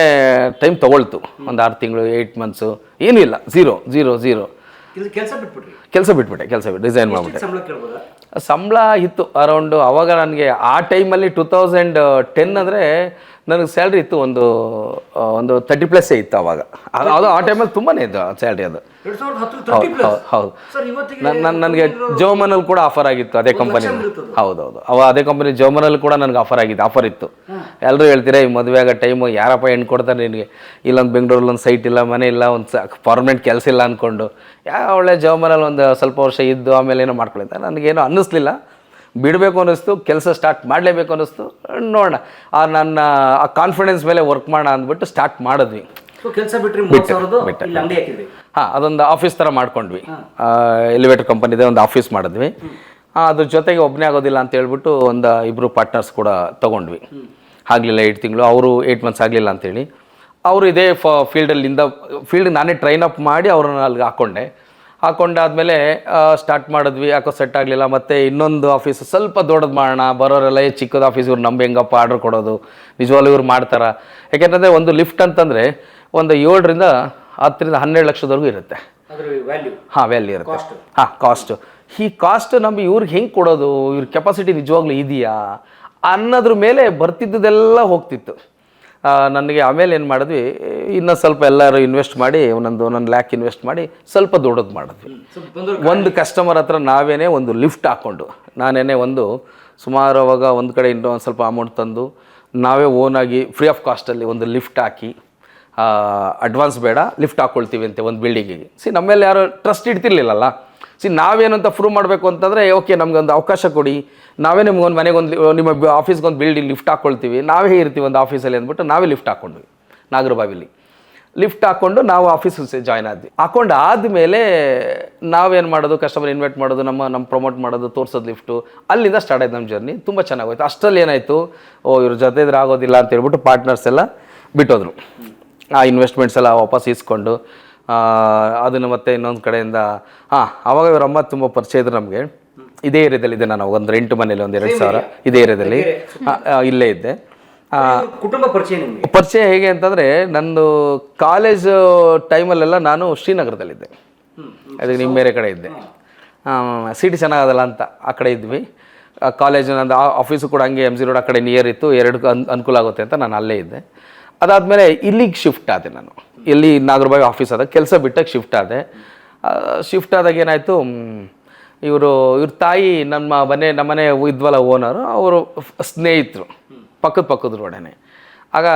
[SPEAKER 1] ಟೈಮ್ ತೊಗೊಳ್ತು. ಒಂದು ಆರು ತಿಂಗಳು ಏಯ್ಟ್ ಮಂತ್ಸು ಏನೂ ಇಲ್ಲ ಝೀರೋ ಝೀರೋ ಝೀರೋ
[SPEAKER 3] ಕೆಲಸ ಬಿಟ್ಬಿಟ್ರಿ.
[SPEAKER 1] ಕೆಲಸ ಬಿಟ್ಬಿಟ್ಟೆ ಕೆಲಸ ಬಿಟ್ಟು ರಿಸೈನ್ ಮಾಡಿಬಿಟ್ಟೆ.
[SPEAKER 3] ಸಂಬಳ
[SPEAKER 1] ಇತ್ತು ಅರೌಂಡು ಅವಾಗ ನನಗೆ ಆ ಟೈಮಲ್ಲಿ ಟೂ ತೌಸಂಡ್ ಟೆನ್ ಅಂದರೆ ನನಗೆ ಸ್ಯಾಲ್ರಿ ಇತ್ತು ಒಂದು ಒಂದು ತರ್ಟಿ ಪ್ಲಸ್ ಇತ್ತು ಅವಾಗ. ಅದು ಆ ಟೈಮಲ್ಲಿ ತುಂಬಾ ಇತ್ತು ಸ್ಯಾಲ್ರಿ ಅದು. ಹೌದು ಹೌದು ಹೌದು. ನನ್ನ ನನ್ನ- ನನಗೆ ಜೋಮನಲ್ಲಿ ಕೂಡ ಆಫರ್ ಆಗಿತ್ತು ಅದೇ ಕಂಪನಿ ಹೌದೌದು ಅವ ಅದೇ ಕಂಪನಿ ಜೋಮನಲ್ಲಿ ಕೂಡ ನನಗೆ ಆಫರ್ ಆಗಿತ್ತು ಆಫರ್ ಇತ್ತು. ಎಲ್ಲರೂ ಹೇಳ್ತೀರಾ ಈ ಮದುವೆ ಆಗೋ ಟೈಮು ಯಾರಪ್ಪ ಹೆಣ್ಣು ಕೊಡ್ತಾರೆ ನಿನಗೆ? ಇಲ್ಲೊಂದು ಬೆಂಗಳೂರಲ್ಲಿ ಒಂದು ಸೈಟ್ ಇಲ್ಲ ಮನೆ ಇಲ್ಲ ಒಂದು ಪರ್ಮನೆಂಟ್ ಕೆಲಸ ಇಲ್ಲ ಅಂದ್ಕೊಂಡು. ಯಾವ ಒಳ್ಳೆ ಜೋಮನಲ್ಲಿ ಒಂದು ಸ್ವಲ್ಪ ವರ್ಷ ಇದ್ದು ಆಮೇಲೆ ಏನೋ ಮಾಡ್ಕೊಳಿದ್ದೆ ನನಗೇನು ಅನ್ನಿಸ್ಲಿಲ್ಲ. ಬಿಡಬೇಕು ಅನ್ನಿಸ್ತು ಕೆಲಸ ಸ್ಟಾರ್ಟ್ ಮಾಡಲೇಬೇಕು ಅನ್ನಿಸ್ತು. ನೋಡೋಣ. ಆ ನನ್ನ ಆ ಕಾನ್ಫಿಡೆನ್ಸ್ ಮೇಲೆ ವರ್ಕ್ ಮಾಡೋಣ ಅಂದ್ಬಿಟ್ಟು ಸ್ಟಾರ್ಟ್ ಮಾಡಿದ್ವಿ.
[SPEAKER 3] ಕೆಲಸ ಬಿಟ್ಟರೆ
[SPEAKER 1] ಹಾಂ ಅದೊಂದು ಆಫೀಸ್ ಥರ ಮಾಡ್ಕೊಂಡ್ವಿ. ಎಲಿವೇಟರ್ ಕಂಪನಿದೆ ಒಂದು ಆಫೀಸ್ ಮಾಡಿದ್ವಿ. ಅದ್ರ ಜೊತೆಗೆ ಒಬ್ಬನೇ ಆಗೋದಿಲ್ಲ ಅಂತ ಹೇಳ್ಬಿಟ್ಟು ಒಂದು ಇಬ್ಬರು ಪಾರ್ಟ್ನರ್ಸ್ ಕೂಡ ತೊಗೊಂಡ್ವಿ. ಆಗಲಿಲ್ಲ ಏಯ್ಟ್ ತಿಂಗಳು ಅವರು ಏಯ್ಟ್ ಮಂತ್ಸ್ ಆಗಲಿಲ್ಲ ಅಂತೇಳಿ ಅವರು ಇದೇ ಫ ಫೀಲ್ಡಲ್ಲಿಂದ ಫೀಲ್ಡ್ ನಾನೇ ಟ್ರೈನ್ ಅಪ್ ಮಾಡಿ ಅವ್ರನ್ನ ಅಲ್ಲಿಗೆ ಹಾಕ್ಕೊಂಡೆ ಹಾಕೊಂಡಾದ್ಮೇಲೆ ಸ್ಟಾರ್ಟ್ ಮಾಡಿದ್ವಿ. ಯಾಕೋ ಸೆಟ್ ಆಗಲಿಲ್ಲ. ಮತ್ತು ಇನ್ನೊಂದು ಆಫೀಸ್ ಸ್ವಲ್ಪ ದೊಡ್ಡದು ಮಾಡೋಣ. ಬರೋರೆಲ್ಲ ಏ ಚಿಕ್ಕದ ಆಫೀಸ್ ಇವ್ರು ನಂಬಿ ಹೆಂಗಪ್ಪ ಆರ್ಡ್ರ್ ಕೊಡೋದು? ನಿಜವಾಗ್ಲೂ ಇವ್ರು ಮಾಡ್ತಾರ? ಯಾಕೆಂತಂದರೆ ಒಂದು ಲಿಫ್ಟ್ ಅಂತಂದರೆ ಒಂದು ಏಳರಿಂದ ಹತ್ತರಿಂದ ಹನ್ನೆರಡು ಲಕ್ಷದವರೆಗೂ ಇರುತ್ತೆ. ಹಾಂ ವ್ಯಾಲ್ಯೂ ಇರುತ್ತೆ. ಹಾಂ ಕಾಸ್ಟು ಈ ಕಾಸ್ಟ್ ನಮ್ಮ ಇವ್ರಿಗೆ ಹೆಂಗೆ ಕೊಡೋದು? ಇವ್ರ ಕೆಪಾಸಿಟಿ ನಿಜವಾಗ್ಲೂ ಇದೆಯಾ? ಅನ್ನೋದ್ರ ಮೇಲೆ ಬರ್ತಿದ್ದದೆಲ್ಲ ಹೋಗ್ತಿತ್ತು. ನನಗೆ ಆಮೇಲೆ ಏನು ಮಾಡಿದ್ವಿ ಇನ್ನೂ ಸ್ವಲ್ಪ ಎಲ್ಲರೂ ಇನ್ವೆಸ್ಟ್ ಮಾಡಿ ಒಂದೊಂದು ಒಂದೊಂದು ಲ್ಯಾಕ್ ಇನ್ವೆಸ್ಟ್ ಮಾಡಿ ಸ್ವಲ್ಪ ದೊಡ್ಡದು ಮಾಡಿದ್ವಿ. ಒಂದು ಕಸ್ಟಮರ್ ಹತ್ರ ನಾವೇನೇ ಒಂದು ಲಿಫ್ಟ್ ಹಾಕ್ಕೊಂಡು ನಾನೇನೇ ಒಂದು ಸುಮಾರು ಅವಾಗ ಒಂದು ಕಡೆ ಇನ್ನೂ ಒಂದು ಸ್ವಲ್ಪ ಅಮೌಂಟ್ ತಂದು ನಾವೇ ಓನಾಗಿ ಫ್ರೀ ಆಫ್ ಕಾಸ್ಟಲ್ಲಿ ಒಂದು ಲಿಫ್ಟ್ ಹಾಕಿ ಅಡ್ವಾನ್ಸ್ ಬೇಡ ಲಿಫ್ಟ್ ಹಾಕ್ಕೊಳ್ತೀವಿ ಅಂತೆ ಒಂದು ಬಿಲ್ಡಿಂಗಿಗೆ ಸಿ ನಮ್ಮ ಮೇಲೆ ಯಾರು ಟ್ರಸ್ಟ್ ಇಡ್ತಿರ್ಲಿಲ್ಲಲ್ಲ. ಸಿ ನಾವೇನಂತ ಪ್ರೂವ್ ಮಾಡಬೇಕು ಅಂತಂದರೆ ಓಕೆ ನಮ್ಗೊಂದು ಅವಕಾಶ ಕೊಡಿ. ನಾವೇ ನಿಮ್ಗೊಂದು ಮನೆಗೊಂದು ನಿಮ್ಮ ಆಫೀಸ್ಗೊಂದು ಬಿಲ್ಡಿಂಗ್ ಲಿಫ್ಟ್ ಹಾಕ್ಕೊಳ್ತೀವಿ ನಾವೇ ಇರ್ತೀವಿ ಒಂದು ಆಫೀಸಲ್ಲಿ ಅಂದ್ಬಿಟ್ಟು ನಾವೇ ಲಿಫ್ಟ್ ಹಾಕ್ಕೊಂಡ್ವಿ ನಾಗರಬಾವಿಲಿ. ಲಿಫ್ಟ್ ಹಾಕ್ಕೊಂಡು ನಾವು ಆಫೀಸಿಗೆ ಜಾಯ್ನ್ ಆದ್ವಿ. ಹಾಕೊಂಡು ಆದಮೇಲೆ ನಾವೇನು ಮಾಡೋದು ಕಸ್ಟಮರ್ ಇನ್ವೈಟ್ ಮಾಡೋದು, ನಮ್ಮ ನಮ್ಮ ಪ್ರಮೋಟ್ ಮಾಡೋದು, ತೋರಿಸೋದು ಲಿಫ್ಟು ಅಲ್ಲಿಂದ ಸ್ಟಾರ್ಟ್ ಆಯ್ತು ನಮ್ಮ ಜರ್ನಿ ತುಂಬ ಚೆನ್ನಾಗೋಯ್ತು. ಅಷ್ಟರಲ್ಲಿ ಏನಾಯಿತು? ಓ, ಇವ್ರ ಜೊತೆ ಇದ್ರೆ ಆಗೋದಿಲ್ಲ ಅಂತ ಹೇಳ್ಬಿಟ್ಟು ಪಾರ್ಟ್ನರ್ಸ್ ಎಲ್ಲ ಬಿಟ್ಟೋದ್ರು. ಆ ಇನ್ವೆಸ್ಟ್ಮೆಂಟ್ಸ್ ಎಲ್ಲ ವಾಪಸ್ ಇಸ್ಕೊಂಡು ಅದನ್ನು ಮತ್ತೆ ಇನ್ನೊಂದು ಕಡೆಯಿಂದ ಹಾಂ ಅವಾಗ ಇವ್ರ ಅಮ್ಮ ತುಂಬ ಪರಿಚಯ ಇದ್ರು ನಮಗೆ. ಇದೇ ಏರಿಯಾದಲ್ಲಿ ಇದೆ ನಾನು ಒಂದು ರೆಂಟ್ ಮನೇಲಿ ಒಂದು ಎರಡು ಸಾವಿರ. ಇದೇ ಏರಿಯಾದಲ್ಲಿ. ಇಲ್ಲೇ ಇದ್ದೆ.
[SPEAKER 3] ಕುಟುಂಬ ಪರಿಚಯ
[SPEAKER 1] ಪರಿಚಯ ಹೇಗೆ ಅಂತಂದರೆ ನಂದು ಕಾಲೇಜ್ ಟೈಮಲ್ಲೆಲ್ಲ ನಾನು ಶ್ರೀನಗರದಲ್ಲಿದ್ದೆ ಅದಕ್ಕೆ ನಿಮ್ಮ ಬೇರೆ ಕಡೆ ಇದ್ದೆ. ಸಿಟಿ ಚೆನ್ನಾಗದಲ್ಲ ಅಂತ ಆ ಕಡೆ ಇದ್ವಿ. ಕಾಲೇಜ್ ನಂದು ಆಫೀಸು ಕೂಡ ಹಂಗೆ ಎಂ ಜಿ ರೋಡ್ ಆ ಕಡೆ ನಿಯರ್ ಇತ್ತು. ಎರಡು ಅನ್ ಅನುಕೂಲ ಆಗುತ್ತೆ ಅಂತ ನಾನು ಅಲ್ಲೇ ಇದ್ದೆ. ಅದಾದಮೇಲೆ ಇಲ್ಲಿಗೆ ಶಿಫ್ಟ್ ಆದೆ ನಾನು. ಇಲ್ಲಿ ನಾಗರಬಾಯಿ ಆಫೀಸ್ ಅದ ಕೆಲಸ ಬಿಟ್ಟಾಗ ಶಿಫ್ಟ್ ಆದೆ. ಶಿಫ್ಟ್ ಆದಾಗ ಏನಾಯಿತು ಇವರು ಇವ್ರ ತಾಯಿ ನಮ್ಮ ಮನೆ ನಮ್ಮನೆ ಇದ್ವಲ್ಲ ಓನರು ಅವರು ಸ್ನೇಹಿತರು ಪಕ್ಕದ ಪಕ್ಕದ ರೋಡೇನೆ. ಆಗ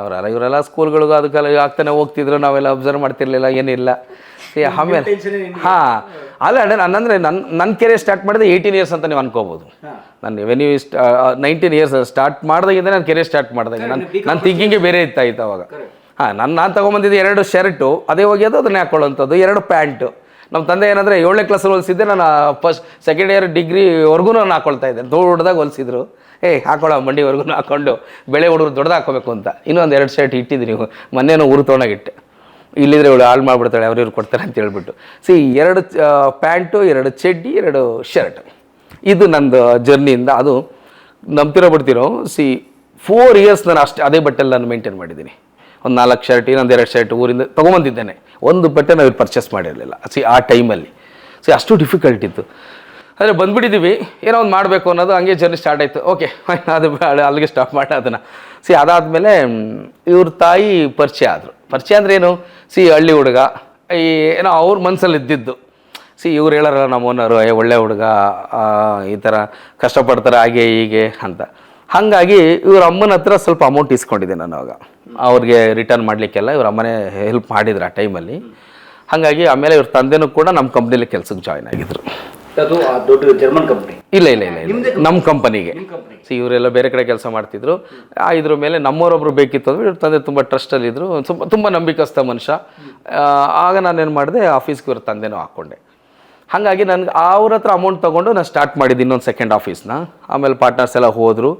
[SPEAKER 1] ಅವರೆಲ್ಲ ಇವರೆಲ್ಲ ಸ್ಕೂಲ್ಗಳಿಗೂ ಅದಕ್ಕೆಲ್ಲ ಆಗ್ತಾನೆ ಹೋಗ್ತಿದ್ರು ನಾವೆಲ್ಲ ಅಬ್ಸರ್ವ್ ಮಾಡ್ತಿರ್ಲಿಲ್ಲ ಏನಿಲ್ಲ. ಆಮೇಲೆ ಹಾಂ ಅಲ್ಲ ಅಣ್ಣ ನನ್ನಂದರೆ ನನ್ನ ನನ್ನ ಕೆರಿಯರ್ ಸ್ಟಾರ್ಟ್ ಮಾಡಿದೆ ಏಯ್ಟೀನ್ ಇಯರ್ಸ್ ಅಂತ ನೀವು ಅನ್ಕೋಬೋದು. ನಾನು when you nineteen years start ಮಾಡಿದಾಗಿಂದ ನಾನು ಕೆರಿಯರ್ ಸ್ಟಾರ್ಟ್ ಮಾಡಿದಾಗ. ನನ್ನ ನನ್ನ ಥಿಂಕಿಂಗೇ ಬೇರೆ ಇತ್ತಾಯ್ತು ಅವಾಗ. ಹಾಂ ನನ್ನ ನಾನು ತೊಗೊಂಬಂದಿದ್ದು ಎರಡು ಶರ್ಟು, ಅದೇ ಹೋಗ್ಯೋದು ಅದನ್ನೇ ಹಾಕ್ಕೊಳ್ಳೋಂಥದ್ದು ಎರಡು ಪ್ಯಾಂಟು. ನಮ್ಮ ತಂದೆ ಏನಂದರೆ ಏಳನೇ ಕ್ಲಾಸಲ್ಲಿ ಹೊಲಿಸಿದ್ದೆ ನಾನು ಫಸ್ಟ್ ಸೆಕೆಂಡ್ ಇಯರ್ ಡಿಗ್ರಿವರೆಗೂ ನಾನು ಹಾಕೊಳ್ತಾ ಇದ್ದೆ. ದೊಡ್ಡದಾಗಿ ಹೊಲಿಸಿದ್ರು ಏ ಹಾಕೊಳ್ಳೋ ಮಂಡಿವರೆಗೂ ಹಾಕೊಂಡು ಬೆಳೆ ಹುಡುಗರು ದೊಡ್ಡದು ಹಾಕೋಬೇಕು ಅಂತ. ಇನ್ನೊಂದು ಎರಡು ಶರ್ಟ್ ಇಟ್ಟಿದ್ದೀನಿ ಮೊನ್ನೆನೂ ಊರು ತೊಗೊಂಡಾಗಿಟ್ಟೆ ಇಲ್ಲಿದ್ರೆ ಇವಳು ಹಾಳು ಮಾಡಿಬಿಡ್ತಾಳೆ ಅವ್ರಿವ್ರು ಕೊಡ್ತಾರೆ ಅಂತ ಹೇಳ್ಬಿಟ್ಟು. ಸಿ ಎರಡು ಪ್ಯಾಂಟು, ಎರಡು ಚಡ್ಡಿ, ಎರಡು ಶರ್ಟ್. ಇದು ನಂದು ಜರ್ನಿಯಿಂದ, ಅದು ನಂಬ್ತಿರೋ ಬಿಡ್ತಿರೋ? ಸಿ ಫೋರ್ ಇಯರ್ಸ್ ನಾನು ಅಷ್ಟೇ, ಅದೇ ಬಟ್ಟೆಲ್ಲ ನಾನು ಮೇಂಟೈನ್ ಮಾಡಿದ್ದೀನಿ. ಒಂದು ನಾಲ್ಕು ಶರ್ಟ್, ಇನ್ನೊಂದು ಎರಡು ಶರ್ಟ್ ಊರಿಂದ ತೊಗೊಂಬಂದಿದ್ದೇನೆ. ಒಂದು ಬಟ್ಟೆ ನಾವು ಪರ್ಚೇಸ್ ಮಾಡಿರಲಿಲ್ಲ. ಸಿ ಆ ಟೈಮಲ್ಲಿ ಸಿ ಅಷ್ಟು ಡಿಫಿಕಲ್ಟ್ ಇತ್ತು. ಆದರೆ ಬಂದುಬಿಟ್ಟಿದ್ದೀವಿ ಏನೋ ಒಂದು ಮಾಡಬೇಕು ಅನ್ನೋದು ಹಂಗೆ ಜರ್ನಿ ಸ್ಟಾರ್ಟ್ ಆಯಿತು. ಓಕೆ ಅದು ಅಲ್ಲಿಗೆ ಸ್ಟಾಪ್ ಮಾಡಿ ಅದನ್ನು. ಸಿ ಅದಾದಮೇಲೆ ಇವ್ರ ತಾಯಿ ಪರಿಚಯ ಆದರು. ಪರಿಚಯ ಅಂದ್ರೆ ಏನು? ಸಿ ಹಳ್ಳಿ ಹುಡುಗ. ಈ, ಏನೋ ಅವ್ರ ಮನಸ್ಸಲ್ಲಿ ಇದ್ದಿದ್ದು. ಸಿ ಇವ್ರು ಹೇಳಾರಲ್ಲ, ನಮ್ಮ ಓನರು, ಏ, ಒಳ್ಳೆ ಹುಡುಗ. ಈ ಥರ ಕಷ್ಟಪಡ್ತಾರೆ, ಹಾಗೆ ಹೀಗೆ ಅಂತ. ಹಾಗಾಗಿ ಇವ್ರ ಅಮ್ಮನ ಹತ್ರ ಸ್ವಲ್ಪ ಅಮೌಂಟ್ ಇಸ್ಕೊಂಡಿದ್ದೆ ನಾನು ಅವಾಗ. ಅವ್ರಿಗೆ ರಿಟರ್ನ್ ಮಾಡಲಿಕ್ಕೆಲ್ಲ ಇವ್ರ ಅಮ್ಮನೇ ಹೆಲ್ಪ್ ಮಾಡಿದ್ರು ಆ ಟೈಮಲ್ಲಿ ಹಾಗಾಗಿ ಆಮೇಲೆ ಇವ್ರ ತಂದೆನೂ ಕೂಡ ನಮ್ಮ ಕಂಪ್ನಿಲಿ ಕೆಲ್ಸಕ್ಕೆ ಜಾಯ್ನ್ ಆಗಿದ್ರು.
[SPEAKER 3] ಜರ್ಮನ್ ಕಂಪ್ನಿ
[SPEAKER 1] ಇಲ್ಲ ಇಲ್ಲ ಇಲ್ಲ ಇಲ್ಲ. ನಮ್ಮ ಕಂಪನಿಗೆ ಸಿ ಇವರೆಲ್ಲ ಬೇರೆ ಕಡೆ ಕೆಲಸ ಮಾಡ್ತಿದ್ರು. ಇದ್ರ ಮೇಲೆ ನಮ್ಮವರೊಬ್ರು ಬೇಕಿತ್ತು ಅಂದ್ರೆ ಇವ್ರ ತಂದೆ ತುಂಬ ಟ್ರಸ್ಟಲ್ಲಿ ಇದ್ರು. ತುಂಬ ತುಂಬ ನಂಬಿಕಸ್ಥ ಮನುಷ್ಯ. ಆಗ ನಾನೇನು ಮಾಡಿದೆ ಆಫೀಸ್ಗೆ ಇವ್ರ ತಂದೆನೂ ಹಾಕ್ಕೊಂಡೆ ಹಾಗಾಗಿ ನನಗೆ ಅವ್ರ ಹತ್ರ ಅಮೌಂಟ್ ತೊಗೊಂಡು ನಾನು ಸ್ಟಾರ್ಟ್ ಮಾಡಿದ್ದು ಇನ್ನೊಂದು ಸೆಕೆಂಡ್ ಆಫೀಸ್ನ ಆಮೇಲೆ ಪಾರ್ಟ್ನರ್ಸ್ ಎಲ್ಲ ಹೋದರು.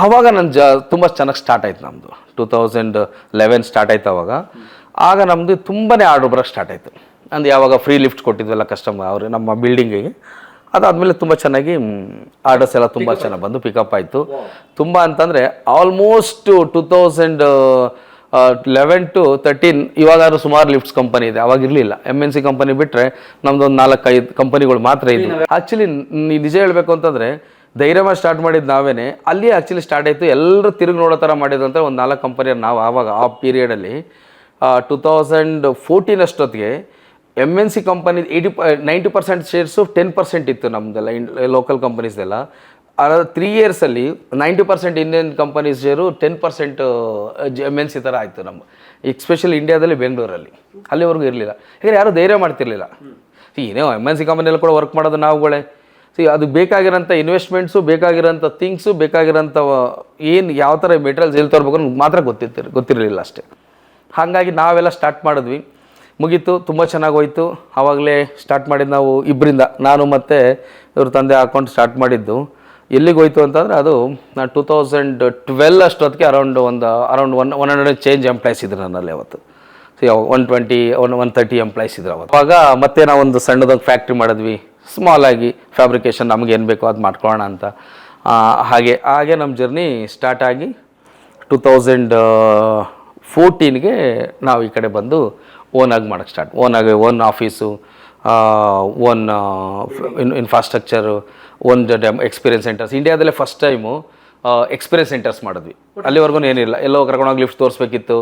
[SPEAKER 1] ಆವಾಗ ನನ್ನ ಜ ತುಂಬ ಚೆನ್ನಾಗಿ ಸ್ಟಾರ್ಟ್ ಆಯ್ತು ನಮ್ಮದು ಟೂ ತೌಸಂಡ್ ಲೆವೆನ್ ಸ್ಟಾರ್ಟ್ ಆಯ್ತು ಅವಾಗ ಆಗ ನಮ್ಮದು ತುಂಬಾ ಆರ್ಡ್ರ್ ಬರೋಕ್ಕೆ ಸ್ಟಾರ್ಟ್ ಆಯಿತು. ಅಂದು ಯಾವಾಗ ಫ್ರೀ ಲಿಫ್ಟ್ ಕೊಟ್ಟಿದ್ವಲ್ಲ ಕಸ್ಟಮರ್ ಅವರು ನಮ್ಮ ಬಿಲ್ಡಿಂಗಿಗೆ ಅದಾದಮೇಲೆ ತುಂಬ ಚೆನ್ನಾಗಿ ಆರ್ಡರ್ಸ್ ಎಲ್ಲ ತುಂಬ ಚೆನ್ನಾಗಿ ಬಂದು ಪಿಕಪ್ ಆಯಿತು. ತುಂಬ ಅಂತಂದರೆ almost two thousand eleven to thirteen ಇವಾಗಾದ್ರೂ ಸುಮಾರು ಲಿಫ್ಟ್ಸ್ ಕಂಪನಿ ಇದೆ. ಅವಾಗ ಇರಲಿಲ್ಲ. ಎಂ ಎನ್ ಸಿ ಕಂಪನಿ ಬಿಟ್ಟರೆ ನಮ್ದು ಒಂದು ನಾಲ್ಕೈದು ಕಂಪನಿಗಳು ಮಾತ್ರ ಇದೆ ಆ್ಯಕ್ಚುಲಿ ನಿಜ ಹೇಳಬೇಕು ಅಂತಂದರೆ ಧೈರ್ಯಮ ಸ್ಟಾರ್ಟ್ ಮಾಡಿದ್ದು ನಾವೇನೆ, ಅಲ್ಲಿ ಆ್ಯಕ್ಚುಲಿ ಸ್ಟಾರ್ಟ್ ಆಯಿತು. ಎಲ್ಲರೂ ತಿರುಗಿ ನೋಡೋ ಥರ ಮಾಡಿದಂಥ ಒಂದು ನಾಲ್ಕು ಕಂಪನಿಯವ್ರು ನಾವು ಆವಾಗ, ಆ ಪೀರಿಯಡಲ್ಲಿ ಟೂ ತೌಸಂಡ್ ಫೋರ್ಟೀನ್ ಅಷ್ಟೊತ್ತಿಗೆ M N C company eighty ಪ ninety percent shares ten percent ಇತ್ತು ನಮ್ಮದೆಲ್ಲ ಇನ್ ಲೋಕಲ್ ಕಂಪನೀಸ್ದೆಲ್ಲ three ಇಯರ್ಸಲ್ಲಿ ninety percent Indian companies share ten percent M N C ಥರ ಆಯಿತು ನಮ್ಮ. ಎಕ್ಸ್ಪೆಷಲಿ ಇಂಡಿಯಾದಲ್ಲಿ ಬೆಂಗಳೂರಲ್ಲಿ ಅಲ್ಲಿವರೆಗೂ ಇರಲಿಲ್ಲ. ಯಾಕಂದರೆ ಯಾರೂ ಧೈರ್ಯ ಮಾಡ್ತಿರ್ಲಿಲ್ಲ. ಏನೇ ಎಂ ಎನ್ ಸಿ ಕಂಪನಿಯಲ್ಲಿ ಕೂಡ ವರ್ಕ್ ಮಾಡೋದು ನಾವುಗಳೇ. ಸಿ ಅದು ಬೇಕಾಗಿರೋಂಥ ಇನ್ವೆಸ್ಟ್ಮೆಂಟ್ಸು ಬೇಕಾಗಿರೋಂಥ ಥಿಂಗ್ಸು ಬೇಕಾಗಿರೋಂಥ ಏನು ಯಾವ ಥರ ಮೆಟೀರಿಯಲ್ಸ್ ಎಲ್ಲಿ ತರಬೇಕು ಅನ್ನೋದು ಮಾತ್ರ ಗೊತ್ತಿರ್ತಿರ್, ಗೊತ್ತಿರಲಿಲ್ಲ ಅಷ್ಟೇ. ಹಾಗಾಗಿ ನಾವೆಲ್ಲ ಸ್ಟಾರ್ಟ್ ಮಾಡಿದ್ವಿ. ಮುಗೀತು, ತುಂಬ ಚೆನ್ನಾಗಿ ಹೋಯ್ತು. ಆವಾಗಲೇ ಸ್ಟಾರ್ಟ್ ಮಾಡಿದ್ದು ನಾವು ಇಬ್ಬರಿಂದ ನಾನು ಮತ್ತು ಇವ್ರ ತಂದೆ ಅಕೌಂಟ್ ಸ್ಟಾರ್ಟ್ ಮಾಡಿದ್ದು. ಎಲ್ಲಿಗೆ ಹೋಯ್ತು ಅಂತಂದರೆ ಅದು ನಾನು ಟೂ ತೌಸಂಡ್ ಟ್ವೆಲ್ ಅಷ್ಟೊತ್ತಿಗೆ ಅರೌಂಡ್ ಒಂದು around one one hundred change employees ಇದ್ರು ನನ್ನಲ್ಲಿ ಅವತ್ತು. So one twenty one one thirty employees ಇದ್ರು ಅವತ್ತು. ಅವಾಗ ಮತ್ತೆ ನಾವೊಂದು ಸಣ್ಣದೊಂದು ಫ್ಯಾಕ್ಟ್ರಿ ಮಾಡಿದ್ವಿ. ಸ್ಮಾಲ್ ಆಗಿ ಫ್ಯಾಬ್ರಿಕೇಷನ್ ನಮ್ಗೆ ಏನು ಬೇಕೋ ಅದು ಮಾಡ್ಕೊಳ್ಳೋಣ ಅಂತ. ಹಾಗೆ ಹಾಗೆ ನಮ್ಮ ಜರ್ನಿ ಸ್ಟಾರ್ಟ್ ಆಗಿ ಟೂ ತೌಸಂಡ್ ಫೋರ್ಟೀನ್ಗೆ ನಾವು ಈ ಕಡೆ ಬಂದು ಓನಾಗಿ ಮಾಡೋಕ್ಕೆ start ಓನಾಗಿ own office own in infrastructure own experience centres ಇಂಡಿಯಾದಲ್ಲೇ first time experience centres ಮಾಡಿದ್ವಿ. ಅಲ್ಲಿವರೆಗೂ ಏನಿಲ್ಲ. ಎಲ್ಲೋ ಕರ್ಕೊಂಡೋಗಿ ಲಿಫ್ಟ್ ತೋರಿಸ್ಬೇಕಿತ್ತು.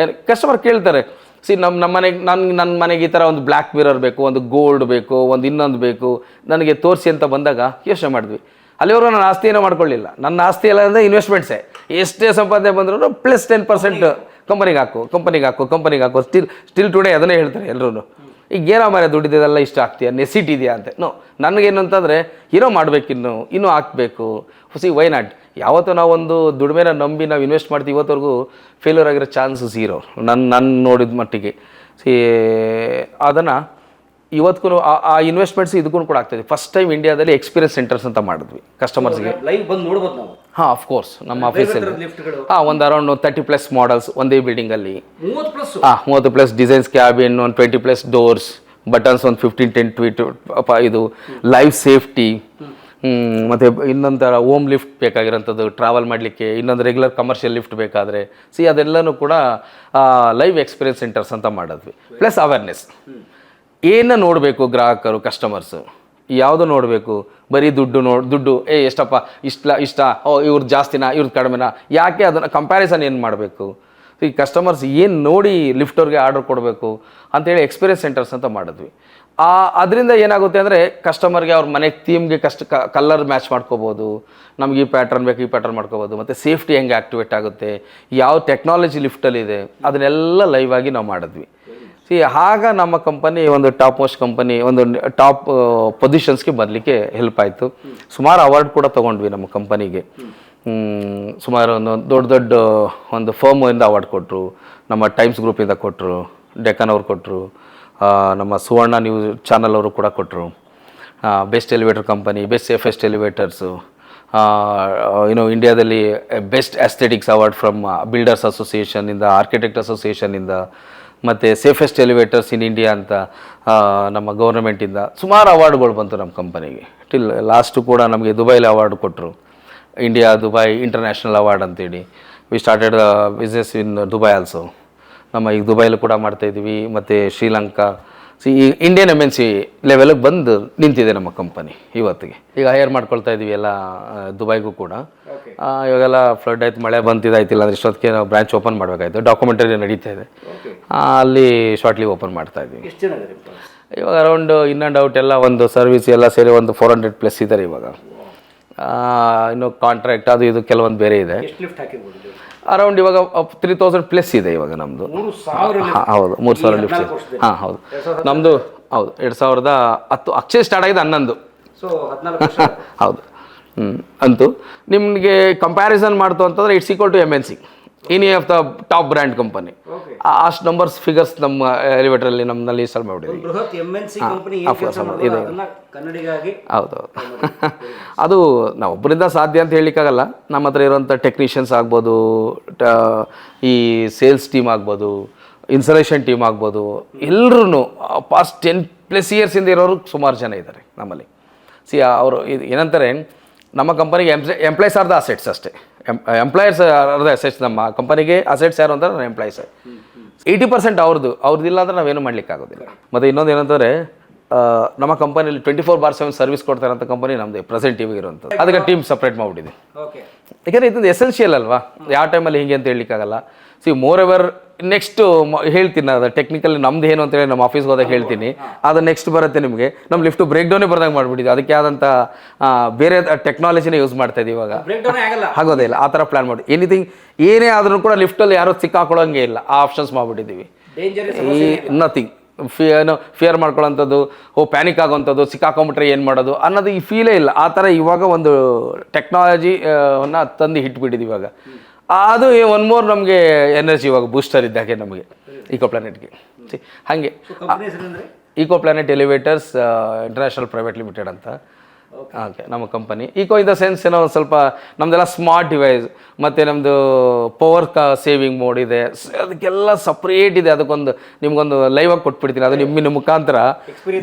[SPEAKER 1] ಏನು ಕಸ್ಟಮರ್ ಕೇಳ್ತಾರೆ ಸಿ ನಮ್ಮ ನಮ್ಮ ಮನೆಗೆ ನನ್ನ ನನ್ನ ಮನೆಗೆ ಈ ಥರ ಒಂದು ಬ್ಲ್ಯಾಕ್ ಮಿರರ್ ಬೇಕು, ಒಂದು ಗೋಲ್ಡ್ ಬೇಕು, ಒಂದು ಇನ್ನೊಂದು ಬೇಕು, ನನಗೆ ತೋರಿಸಿ ಅಂತ ಬಂದಾಗ ಯೋಚನೆ ಮಾಡಿದ್ವಿ. ಅಲ್ಲಿವರೆಗೂ ನಾನು ಆಸ್ತಿ ಏನೋ ಮಾಡ್ಕೊಳ್ಳಿಲ್ಲ. ನನ್ನ ಆಸ್ತಿ ಎಲ್ಲ ಅಂದರೆ ಇನ್ವೆಸ್ಟ್ಮೆಂಟ್ಸೇ ಎಷ್ಟೇ ಸಂಪಾದನೆ ಬಂದರೂ ಪ್ಲಸ್ ಟೆನ್ ಪರ್ಸೆಂಟ್ ಕಂಪನಿಗೆ ಹಾಕು ಕಂಪನಿಗೆ ಹಾಕು ಕಂಪನಿಗೆ ಹಾಕು. ಸ್ಟಿಲ್ ಸ್ಟಿಲ್ ಟುಡೇ ಅದನ್ನೇ ಹೇಳ್ತಾರೆ ಎಲ್ಲರೂ ಈಗ ಏನೋ ಮರೆ ದುಡಿದಿದೆಲ್ಲ ಇಷ್ಟ ಆಗ್ತೀಯ? ನೆಸಿಟ್ ಇದೆಯಾ ಅಂತ. ನೋ ನನಗೇನು ಅಂತಂದರೆ ಏನೋ ಮಾಡಬೇಕಿನ್ನು, ಇನ್ನೂ ಹಾಕಬೇಕು. ಸಿ ವೈ ನಾಟ್ ಯಾವತ್ತೂ ನಾವೊಂದು ದುಡಿಮೆನ ನಂಬಿ ನಾವು ಇನ್ವೆಸ್ಟ್ ಮಾಡ್ತೀವಿ, ಇವತ್ತವರೆಗೂ ಫೇಲ್ಯೂರ್ ಆಗಿರೋ ಚಾನ್ಸ್ ಝೀರೋ ನನ್ನ ನನ್ನ ನೋಡಿದ ಮಟ್ಟಿಗೆ. ಸಿ ಅದನ್ನು ಇವತ್ತಿಗೂ ಆ ಇನ್ವೆಸ್ಟ್ಮೆಂಟ್ಸ್ ಇದಕ್ಕೂ ಕೂಡ ಆಗ್ತದೆ ಫಸ್ಟ್ ಟೈಮ್ ಇಂಡಿಯಾದಲ್ಲಿ ಎಕ್ಸ್ಪೀರಿಯನ್ಸ್ ಸೆಂಟರ್ಸ್ ಅಂತ ಮಾಡಿದ್ವಿ ಕಸ್ಟಮರ್ಸ್ಗೆ
[SPEAKER 3] ಲೈವ್ ಬಂದು ನೋಡ್ಬೋದು ನಾವು.
[SPEAKER 1] ಹಾಂ ಆಫ್ ಕೋರ್ಸ್ ನಮ್ಮ ಆಫೀಸಲ್ಲಿ ಹಾಂ ಒಂದು ಅರೌಂಡ್ ತರ್ಟಿ ಪ್ಲಸ್ ಮಾಡಲ್ಸ್ ಒಂದೇ ಬಿಲ್ಡಿಂಗಲ್ಲಿ ಹಾಂ ಮೂವತ್ತು ಪ್ಲಸ್ ಡಿಸೈನ್ಸ್ ಕ್ಯಾಬಿನ್ ಒಂದು ಟ್ವೆಂಟಿ ಪ್ಲಸ್ ಡೋರ್ಸ್ ಬಟನ್ಸ್ ಒಂದು ಫಿಫ್ಟೀನ್ ಟೆನ್ ಟ್ವೀಟ್ ಇದು ಲೈವ್ ಸೇಫ್ಟಿ ಮತ್ತು ಇನ್ನೊಂಥರ ಓಮ್ ಲಿಫ್ಟ್ ಬೇಕಾಗಿರೋಂಥದ್ದು ಟ್ರಾವೆಲ್ ಮಾಡಲಿಕ್ಕೆ ಇನ್ನೊಂದು ರೆಗ್ಯುಲರ್ ಕಮರ್ಷಿಯಲ್ ಲಿಫ್ಟ್ ಬೇಕಾದರೆ. ಸಿ ಅದೆಲ್ಲನೂ ಕೂಡ ಲೈವ್ ಎಕ್ಸ್ಪೀರಿಯನ್ಸ್ ಸೆಂಟರ್ಸ್ ಅಂತ ಮಾಡಿದ್ವಿ. ಪ್ಲಸ್ ಅವೇರ್ನೆಸ್ ಏನು ನೋಡಬೇಕು ಗ್ರಾಹಕರು ಕಸ್ಟಮರ್ಸು ಯಾವುದು ನೋಡಬೇಕು? ಬರೀ ದುಡ್ಡು ನೋಡಿ, ದುಡ್ಡು. ಏ, ಎಷ್ಟಪ್ಪ? ಇಷ್ಟ ಇಷ್ಟ? ಓ ಇವ್ರದ್ದು ಜಾಸ್ತಿನಾ? ಇವ್ರದ್ದು ಕಡಿಮೆನಾ? ಯಾಕೆ ಅದನ್ನು ಕಂಪ್ಯಾರಿಸನ್ ಏನು ಮಾಡಬೇಕು? ಈ ಕಸ್ಟಮರ್ಸ್ ಏನು ನೋಡಿ ಲಿಫ್ಟವ್ರಿಗೆ ಆರ್ಡರ್ ಕೊಡಬೇಕು ಅಂತೇಳಿ ಎಕ್ಸ್ಪೀರಿಯನ್ಸ್ ಸೆಂಟರ್ಸ್ ಅಂತ ಮಾಡಿದ್ವಿ. ಆ, ಅದರಿಂದ ಏನಾಗುತ್ತೆ ಅಂದರೆ ಕಸ್ಟಮರ್ಗೆ ಅವ್ರ ಮನೆ ಥೀಮ್ಗೆ ಕಷ್ಟ ಕಲರ್ ಮ್ಯಾಚ್ ಮಾಡ್ಕೋಬೋದು. ನಮ್ಗೆ ಈ ಪ್ಯಾಟರ್ನ್ ಬೇಕು, ಈ ಪ್ಯಾಟರ್ನ್ ಮಾಡ್ಕೋಬೋದು. ಮತ್ತು ಸೇಫ್ಟಿ ಹೆಂಗೆ ಆ್ಯಕ್ಟಿವೇಟ್ ಆಗುತ್ತೆ? ಯಾವ ಟೆಕ್ನಾಲಜಿ ಲಿಫ್ಟಲ್ಲಿದೆ ಅದನ್ನೆಲ್ಲ ಲೈವ್ ಆಗಿ ನಾವು ಮಾಡಿದ್ವಿ. ಸಿ, ಆಗ ನಮ್ಮ ಕಂಪನಿ ಒಂದು ಟಾಪ್ ಮೋಸ್ಟ್ ಕಂಪನಿ ಒಂದು ಟಾಪ್ ಪೊಸಿಷನ್ಸ್ಗೆ ಬರಲಿಕ್ಕೆ ಹೆಲ್ಪ್ ಆಯಿತು. ಸುಮಾರು ಅವಾರ್ಡ್ ಕೂಡ ತೊಗೊಂಡ್ವಿ ನಮ್ಮ ಕಂಪನಿಗೆ ಸುಮಾರು ಒಂದು ದೊಡ್ಡ ದೊಡ್ಡ, ಒಂದು ಫರ್ಮಿಂದ ಅವಾರ್ಡ್ ಕೊಟ್ಟರು ನಮ್ಮ ಟೈಮ್ಸ್ ಗ್ರೂಪಿಂದ ಕೊಟ್ಟರು ಡೆಕ್ಕನ್ ಅವ್ರು ಕೊಟ್ಟರು ನಮ್ಮ ಸುವರ್ಣ ನ್ಯೂಸ್ ಚಾನಲ್ ಅವರು ಕೂಡ ಕೊಟ್ಟರು best elevator company best safest elevators ಏನು ಇಂಡಿಯಾದಲ್ಲಿ best aesthetics award from builders ಅಸೋಸಿಯೇಷನಿಂದ architect ಅಸೋಸಿಯೇಷನಿಂದ ಮತ್ತು ಸೇಫೆಸ್ಟ್ ಎಲಿವೇಟರ್ಸ್ ಇನ್ ಇಂಡಿಯಾ ಅಂತ ನಮ್ಮ ಗೌರ್ಮೆಂಟಿಂದ ಸುಮಾರು ಅವಾರ್ಡ್ಗಳು ಬಂತು ನಮ್ಮ ಕಂಪನಿಗೆ ಟಿಲ್ ಲಾಸ್ಟು ಕೂಡ ನಮಗೆ ದುಬೈಲಿ ಅವಾರ್ಡ್ ಕೊಟ್ಟರು ಇಂಡಿಯಾ ದುಬೈ ಇಂಟರ್ನ್ಯಾಷನಲ್ ಅವಾರ್ಡ್ ಅಂತೇಳಿ. We started business in Dubai also ನಮ್ಮ ಈಗ ದುಬೈಲು ಕೂಡ ಮಾಡ್ತಾ ಇದ್ದೀವಿ. ಮತ್ತು ಶ್ರೀಲಂಕಾ ಸಿ ಈ ಇಂಡಿಯನ್ ಎಂ ಎನ್ ಸಿ ಲೆವೆಲಿಗೆ ಬಂದು ನಿಂತಿದೆ ನಮ್ಮ ಕಂಪನಿ ಇವತ್ತಿಗೆ. ಈಗ ಹೈಯರ್ ಮಾಡ್ಕೊಳ್ತಾ ಇದ್ದೀವಿ ಎಲ್ಲ ದುಬೈಗೂ ಕೂಡ. ಇವಾಗೆಲ್ಲ ಫ್ಲಡ್ ಆಯ್ತು ಮಳೆ ಬಂತಿದ್ದಾಯ್ತಿಲ್ಲ ಅಂದ್ರೆ ಇಷ್ಟೊತ್ತಿಗೆ ನಾವು ಬ್ರಾಂಚ್ ಓಪನ್ ಮಾಡಬೇಕಾಯ್ತು. ಡಾಕ್ಯುಮೆಂಟರಿ ನಡೀತಾ ಇದೆ. ಅಲ್ಲಿ ಶಾರ್ಟ್ಲಿ ಓಪನ್ ಮಾಡ್ತಾ ಇದ್ದೀವಿ ಇವಾಗ ಅರೌಂಡ್ ಇನ್ ಆ್ಯಂಡ್ ಔಟ್ ಎಲ್ಲ ಒಂದು ಸರ್ವಿಸ್ ಎಲ್ಲ ಸೇರಿ ಒಂದು ಫೋರ್ ಹಂಡ್ರೆಡ್ ಪ್ಲಸ್ ಇದ್ದಾರೆ ಇವಾಗ. ಇನ್ನು ಕಾಂಟ್ರಾಕ್ಟ್ ಅದು ಇದು ಕೆಲವೊಂದು ಬೇರೆ ಇದೆ? ಅರೌಂಡ್ ಇವಾಗ ತ್ರೀ ತೌಸಂಡ್ ಪ್ಲಸ್ ಇದೆ ಇವಾಗ ನಮ್ಮದು ಹೌದು ಮೂರು ಸಾವಿರ ಲಿಫ್ಟ್ ಹಾಂ ಹೌದು. ನಮ್ಮದು ಹೌದು ಎರಡು ಸಾವಿರದ ಹತ್ತು ಅಕ್ಷಯ ಸ್ಟಾರ್ಟ್ ಆಗಿದೆ ಹನ್ನೊಂದು.
[SPEAKER 3] ಸೊ ಹದಿನಾಲ್ಕು ವರ್ಷ [laughs]
[SPEAKER 1] ಹೌದು. ಹ್ಞೂ ಅಂತೂ ನಿಮಗೆ ಕಂಪ್ಯಾರಿಸನ್ ಮಾಡ್ತು ಅಂತಂದ್ರೆ it's equal to M N C any of the top brand company. ಅಷ್ಟು ನಂಬರ್ಸ್ ಫಿಗರ್ಸ್ ನಮ್ಮ ಎಲಿವೇಟರಲ್ಲಿ ನಮ್ಮಲ್ಲಿ ಇನ್ಸ್ಟಾಲ್
[SPEAKER 3] ಅದನ್ನ ಕನ್ನಡಿಗಾಗಿ
[SPEAKER 1] ಹೌದು [laughs] ಅದು ನಾವು ಒಬ್ಬರಿಂದ ಸಾಧ್ಯ ಅಂತ ಹೇಳಲಿಕ್ಕಾಗಲ್ಲ. ನಮ್ಮ ಹತ್ರ ಇರೋಂಥ ಟೆಕ್ನಿಷಿಯನ್ಸ್ ಆಗ್ಬೋದು ಈ ಸೇಲ್ಸ್ ಟೀಮ್ ಆಗ್ಬೋದು ಇನ್ಸಲೇಷನ್ ಟೀಮ್ ಆಗ್ಬೋದು ಎಲ್ಲರೂ ಪಾಸ್ಟ್ ಟೆನ್ ಪ್ಲಸ್ ಇಯರ್ಸಿಂದ ಇರೋರು ಸುಮಾರು ಜನ ಇದ್ದಾರೆ ನಮ್ಮಲ್ಲಿ. ಸಿ ಅವರು ಇದು ಏನಂತಾರೆ ನಮ್ಮ ಕಂಪನಿಗೆ ಎಂಪ್ಲಾಯ್ಸ್ ಆರ್ ದ ಅಸೆಟ್ಸ್ ಅಷ್ಟೇ. ಎಂಪ್ಲಾಯರ್ಸ್ ಆರ್ ಅಸೆಟ್ಸ್ ನಮ್ಮ ಕಂಪನಿಗೆ ಅಸೆಟ್ಸ್ ಯಾರು ಅಂತಾರೆ ಎಂಪ್ಲಾಯ್ಸ್ ಏಯ್ಟಿ ಪರ್ಸೆಂಟ್ ಅವ್ರದ್ದು. ಅವ್ರದ್ದಿಲ್ಲ ಅಂದ್ರೆ ನಾವೇನು ಮಾಡ್ಲಿಕ್ಕೆ ಆಗೋದಿಲ್ಲ. ಮತ್ತು ಇನ್ನೊಂದು ಏನಂತಂದರೆ ನಮ್ಮ ಕಂಪನಿಯಲ್ಲಿ twenty four bar seven service ಕೊಡ್ತಾರಂಥ company ನಮ್ಮದು ಪ್ರೆಸೆಂಟ್ ಟಿವಿಗೆ ಇರುವಂಥದ್ದು. ಅದಕ್ಕೆ ಟೀಮ್ ಸಪ್ರೇಟ್ ಮಾಡಿಬಿಟ್ಟಿದೆ. ಯಾಕಂದರೆ ಇದೊಂದು ಎಸೆನ್ಷಿಯಲ್ ಅಲ್ವಾ? ಯಾವ ಟೈಮಲ್ಲಿ ಹಿಂಗೆ ಅಂತ ಹೇಳಲಿಕ್ಕಾಗಲ್ಲ. ಸಿ ಮೋರ್ ಎವರ್ ನೆಕ್ಸ್ಟ್ ಹೇಳ್ತೀನಿ ಅದು ಟೆಕ್ನಿಕಲಿ ನಮ್ದು ಏನು ಅಂತೇಳಿ ನಮ್ಮ ಆಫೀಸ್ಗೆ ಹೋದಾಗ ಹೇಳ್ತೀನಿ. ಅದು ನೆಕ್ಸ್ಟ್ ಬರುತ್ತೆ ನಿಮಗೆ. ನಮ್ಮ ಲಿಫ್ಟ್ ಬ್ರೇಕ್ ಡೌನೇ ಬರ್ದಂಗೆ ಮಾಡಿಬಿಟ್ಟಿದ್ವಿ. ಅದಕ್ಕೆ ಆದಂಥ ಬೇರೆ ಟೆಕ್ನಾಲಜಿನೇ ಯೂಸ್ ಮಾಡ್ತಾ ಇದ್ದೀವಿ ಇವಾಗ. ಆಗೋದೇ ಇಲ್ಲ. ಆ ಥರ ಪ್ಲ್ಯಾನ್ ಮಾಡಿ. ಎನಿಥಿಂಗ್ ಏನೇ ಆದ್ರೂ ಕೂಡ ಲಿಫ್ಟಲ್ಲಿ ಯಾರೂ ಸಿಕ್ಕಾಕೊಳ್ಳೋಂಗೆ ಇಲ್ಲ. ಆ ಆಪ್ಷನ್ಸ್ ಮಾಡಿಬಿಟ್ಟಿದ್ದೀವಿ. ಈ ನಥಿಂಗ್ ಫಿ ಏನೋ ಫಿಯರ್ ಮಾಡ್ಕೊಳ್ಳೋಂಥದ್ದು ಓ ಪ್ಯಾನಿಕ್ ಆಗೋವಂಥದ್ದು ಸಿಕ್ಕಾಕೊಂಬಿಟ್ರೆ ಏನು ಮಾಡೋದು ಅನ್ನೋದು ಈ ಫೀಲೇ ಇಲ್ಲ. ಆ ಥರ ಇವಾಗ ಒಂದು ಟೆಕ್ನಾಲಜಿ ಅನ್ನ ತಂದು ಇಟ್ಬಿಟ್ಟಿದ್ದೀವಿ ಇವಾಗ. ಅದು ಒನ್ ಮೋರ್ ನಮಗೆ ಎನರ್ಜಿ ಇವಾಗ ಬೂಸ್ಟರ್ ಇದ್ದಾಗೆ ನಮಗೆ ಈಕೋ ಪ್ಲಾನೆಟ್ಗೆ ಹಾಗೆ. Eco planet elevators international private limited ಅಂತ. ಓಕೆ ನಮ್ಮ company eco in the sense ಏನೋ ಒಂದು ಸ್ವಲ್ಪ ನಮ್ಮದೆಲ್ಲ ಸ್ಮಾರ್ಟ್ ಡಿವೈಸ್ ಮತ್ತು ನಮ್ಮದು ಪವರ್ ಕ ಸೇವಿಂಗ್ ಮೋಡ್ ಇದೆ. ಅದಕ್ಕೆಲ್ಲ ಸಪ್ರೇಟ್ ಇದೆ. ಅದಕ್ಕೊಂದು ನಿಮ್ಗೊಂದು ಲೈವ್ ಆಗಿ ಕೊಟ್ಬಿಡ್ತೀನಿ. ಅದು ನಿಮ್ಮ ನಿಮ್ಮ ಮುಖಾಂತರ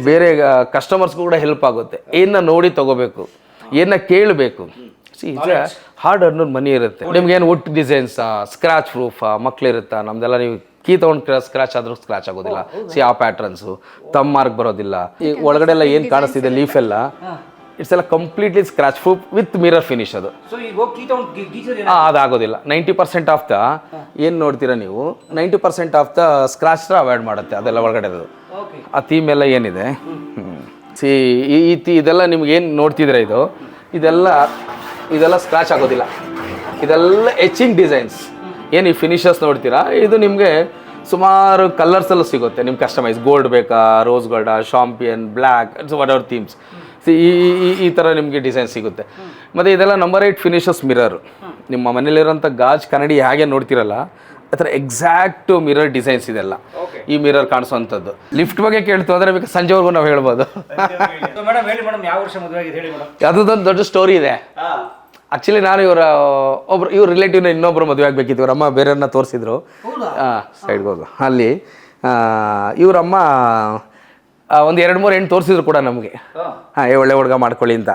[SPEAKER 1] ಬೇರೆ ಕಸ್ಟಮರ್ಸ್ಗೂ ಕೂಡ ಹೆಲ್ಪ್ ಆಗುತ್ತೆ. ಏನನ್ನ ನೋಡಿ ತಗೋಬೇಕು ಏನನ್ನ ಕೇಳಬೇಕು. ಸಿ ಹಾರ್ಡ್ ಅರ್ನ್ ಮನಿ ಇರುತ್ತೆ. ನಿಮ್ಗೇನು ಒಟ್ಟು ಡಿಸೈನ್ಸ್ ಸ್ಕ್ರಾಚ್ ಪ್ರೂಫ್ ಮಕ್ಳಿರುತ್ತಾ? ನಮ್ದೆಲ್ಲ ನೀವು ಕೀ ತೊಗೊಂಡು ಸ್ಕ್ರಾಚ್ ಆದ್ರೂ ಸ್ಕ್ರಾಚ್ ಆಗೋದಿಲ್ಲ. ಸಿ ಆ ಪ್ಯಾಟ್ರನ್ಸು ತಮ್ಮ ಮಾರ್ಕ್ ಬರೋದಿಲ್ಲ. ಈ ಒಳಗಡೆ ಎಲ್ಲ ಏನು ಕಾಣಿಸ್ತಿದೆ ಲೀಫ್ ಎಲ್ಲ ಇಟ್ಸ್ ಎಲ್ಲ completely scratch proof with mirror finish ಅದು. ಅದಾಗೋದಿಲ್ಲ. ನೈಂಟಿ ಪರ್ಸೆಂಟ್ ಆಫ್ ದ ಏನು ನೋಡ್ತೀರಾ ನೀವು? Ninety percent of the scratch avoid ಮಾಡುತ್ತೆ ಅದೆಲ್ಲ ಒಳಗಡೆ ಅದು ಆ ಥೀಮ್ ಎಲ್ಲ ಏನಿದೆ? ಸಿ ಈ ಇದೆಲ್ಲ ನಿಮ್ಗೆ ಏನು ನೋಡ್ತಿದ್ರೆ ಇದು? ಇದೆಲ್ಲ ಇದೆಲ್ಲ ಸ್ಕ್ರಾಚ್ ಆಗೋದಿಲ್ಲ. ಇದೆಲ್ಲ ಎಚಿಂಗ್ ಡಿಸೈನ್ಸ್ ಏನು ಈ ಫಿನಿಷರ್ಸ್ ನೋಡ್ತೀರಾ? ಇದು ನಿಮಗೆ ಸುಮಾರು ಕಲರ್ಸಲ್ಲೂ ಸಿಗುತ್ತೆ. ನಿಮ್ಮ ಕಸ್ಟಮೈಸ್ ಗೋಲ್ಡ್ ಬೇಕಾ rose ಗೋಲ್ಡಾ champagne black what our themes see ಈ ಈ- ಈ ಥರ ನಿಮಗೆ ಡಿಸೈನ್ ಸಿಗುತ್ತೆ. ಮತ್ತು ಇದೆಲ್ಲ ನಂಬರ್ ಏಯ್ಟ್ ಫಿನಿಷಸ್ ಮಿರರ್ ನಿಮ್ಮ ಮನೇಲಿರೋಂಥ ಗಾಜ್ ಕನ್ನಡಿ ಹೇಗೆ ನೋಡ್ತಿರಲ್ಲ ಆ ಥರ ಎಕ್ಸಾಕ್ಟ್ ಮಿರರ್ ಡಿಸೈನ್ಸ್ ಇದೆಲ್ಲ. ಈ ಮಿರರ್ ಕಾಣಿಸುವಂಥದ್ದು. ಲಿಫ್ಟ್ ಬಗ್ಗೆ ಕೇಳ್ತು ಅಂದರೆ ಬೇಕು ಸಂಜೆವರೆಗೂ ನಾವು ಹೇಳ್ಬೋದು. ಅದೊಂದು ದೊಡ್ಡ ಸ್ಟೋರಿ ಇದೆ. ಆಕ್ಚುಲಿ ನಾನು ಇವರ ಒಬ್ರು ಇವ್ರ ರಿಲೇಟಿವ್ನ ಇನ್ನೊಬ್ರು ಮದುವೆ ಆಗಬೇಕಿತ್ತು. ಇವರಮ್ಮ ಬೇರೆಯವ್ರನ್ನ ತೋರಿಸಿದ್ರು. ಹಾಂ. ಸೈಡ್ಗೆ ಹೋಗು. ಅಲ್ಲಿ ಇವರಮ್ಮ ಒಂದು ಎರಡು ಮೂರು ಹೆಣ್ಣು ತೋರಿಸಿದ್ರು ಕೂಡ ನಮಗೆ. ಹಾಂ. ಏ ಒಳ್ಳೆ ಹುಡುಗ ಮಾಡ್ಕೊಳ್ಳಿ ಅಂತ.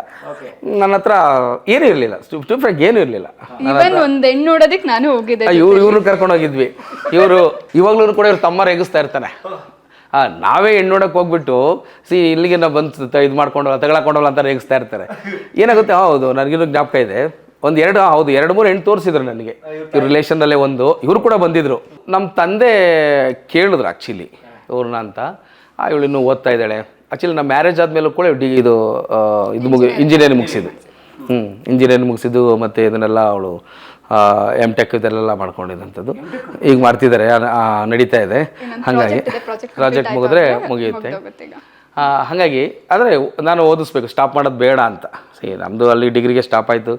[SPEAKER 1] ನನ್ನ ಹತ್ರ ಏನೂ ಇರಲಿಲ್ಲ. ಸ್ಟೂಫ್ರಾಗಿ ಏನೂ ಇರಲಿಲ್ಲ.
[SPEAKER 4] ಇವನ್ ಒಂದ್ ಹೆಣ್ಣು ನೋಡೋದಕ್ಕೆ ನಾನು ಹೋಗಿದ್ದೆ
[SPEAKER 1] ಇವ್ರು ಇವ್ರನ್ನ ಕರ್ಕೊಂಡು ಹೋಗಿದ್ವಿ. ಇವರು ಇವಾಗ್ಲೂ ಕೂಡ ಇವ್ರು ತಮ್ಮ ರೇಗಿಸ್ತಾ ಇರ್ತಾನೆ. ಆ, ನಾವೇ ಹೆಣ್ಣು ನೋಡೋಕೆ ಹೋಗ್ಬಿಟ್ಟು ಸಿ ಇಲ್ಲಿಗೆ ನಾವು ಬಂದು ಇದು ಮಾಡ್ಕೊಂಡಲ್ಲ ತಗೊಳಕೊಂಡಲ್ಲ ಅಂತ ರೇಗಿಸ್ತಾ ಇರ್ತಾರೆ. ಏನಾಗುತ್ತೆ? ಹೌದು ನನಗಿನ್ನೂ ಜ್ಞಾಪಕ ಇದೆ. ಒಂದು ಎರಡು ಹೌದು ಎರಡು ಮೂರು ಹೆಣ್ಣು ತೋರಿಸಿದ್ರು ನನಗೆ. ಇವ್ರ ರಿಲೇಷನ್ನಲ್ಲೇ ಒಂದು ಇವರು ಕೂಡ ಬಂದಿದ್ರು. ನಮ್ಮ ತಂದೆ ಕೇಳಿದ್ರು ಆ್ಯಕ್ಚುಲಿ ಇವ್ರನ್ನ ಅಂತ. ಆ ಇವಳು ಇನ್ನೂ ಓದ್ತಾ ಇದ್ದಾಳೆ. ಆ್ಯಕ್ಚುಲಿ ನಮ್ಮ ಮ್ಯಾರೇಜ್ ಆದಮೇಲೂ ಕೂಡ ಡಿ ಇದು ಇದು ಮುಗಿ ಇಂಜಿನಿಯರಿಂಗ್ ಮುಗಿಸಿದ್ದು. ಹ್ಞೂ ಇಂಜಿನಿಯರಿಂಗ್ ಮುಗಿಸಿದ್ದು ಮತ್ತು ಇದನ್ನೆಲ್ಲ ಅವಳು ಎಂ ಟೆಕ್ ಇದೆಲ್ಲ ಮಾಡ್ಕೊಂಡಿದ್ದಂಥದ್ದು ಈಗ ಮಾಡ್ತಿದ್ದಾರೆ ನಡೀತಾ ಇದೆ. ಹಾಗಾಗಿ
[SPEAKER 4] project
[SPEAKER 1] ಪ್ರಾಜೆಕ್ಟ್ ಮುಗಿದ್ರೆ ಮುಗಿಯುತ್ತೆ. ಆ, ಹಾಗಾಗಿ ಆದರೆ ನಾನು ಓದಿಸ್ಬೇಕು ಸ್ಟಾಪ್ ಮಾಡೋದು ಬೇಡ ಅಂತ. ಸರಿ ನಮ್ಮದು ಅಲ್ಲಿ ಡಿಗ್ರಿಗೆ ಸ್ಟಾಪ್ ಆಯಿತು.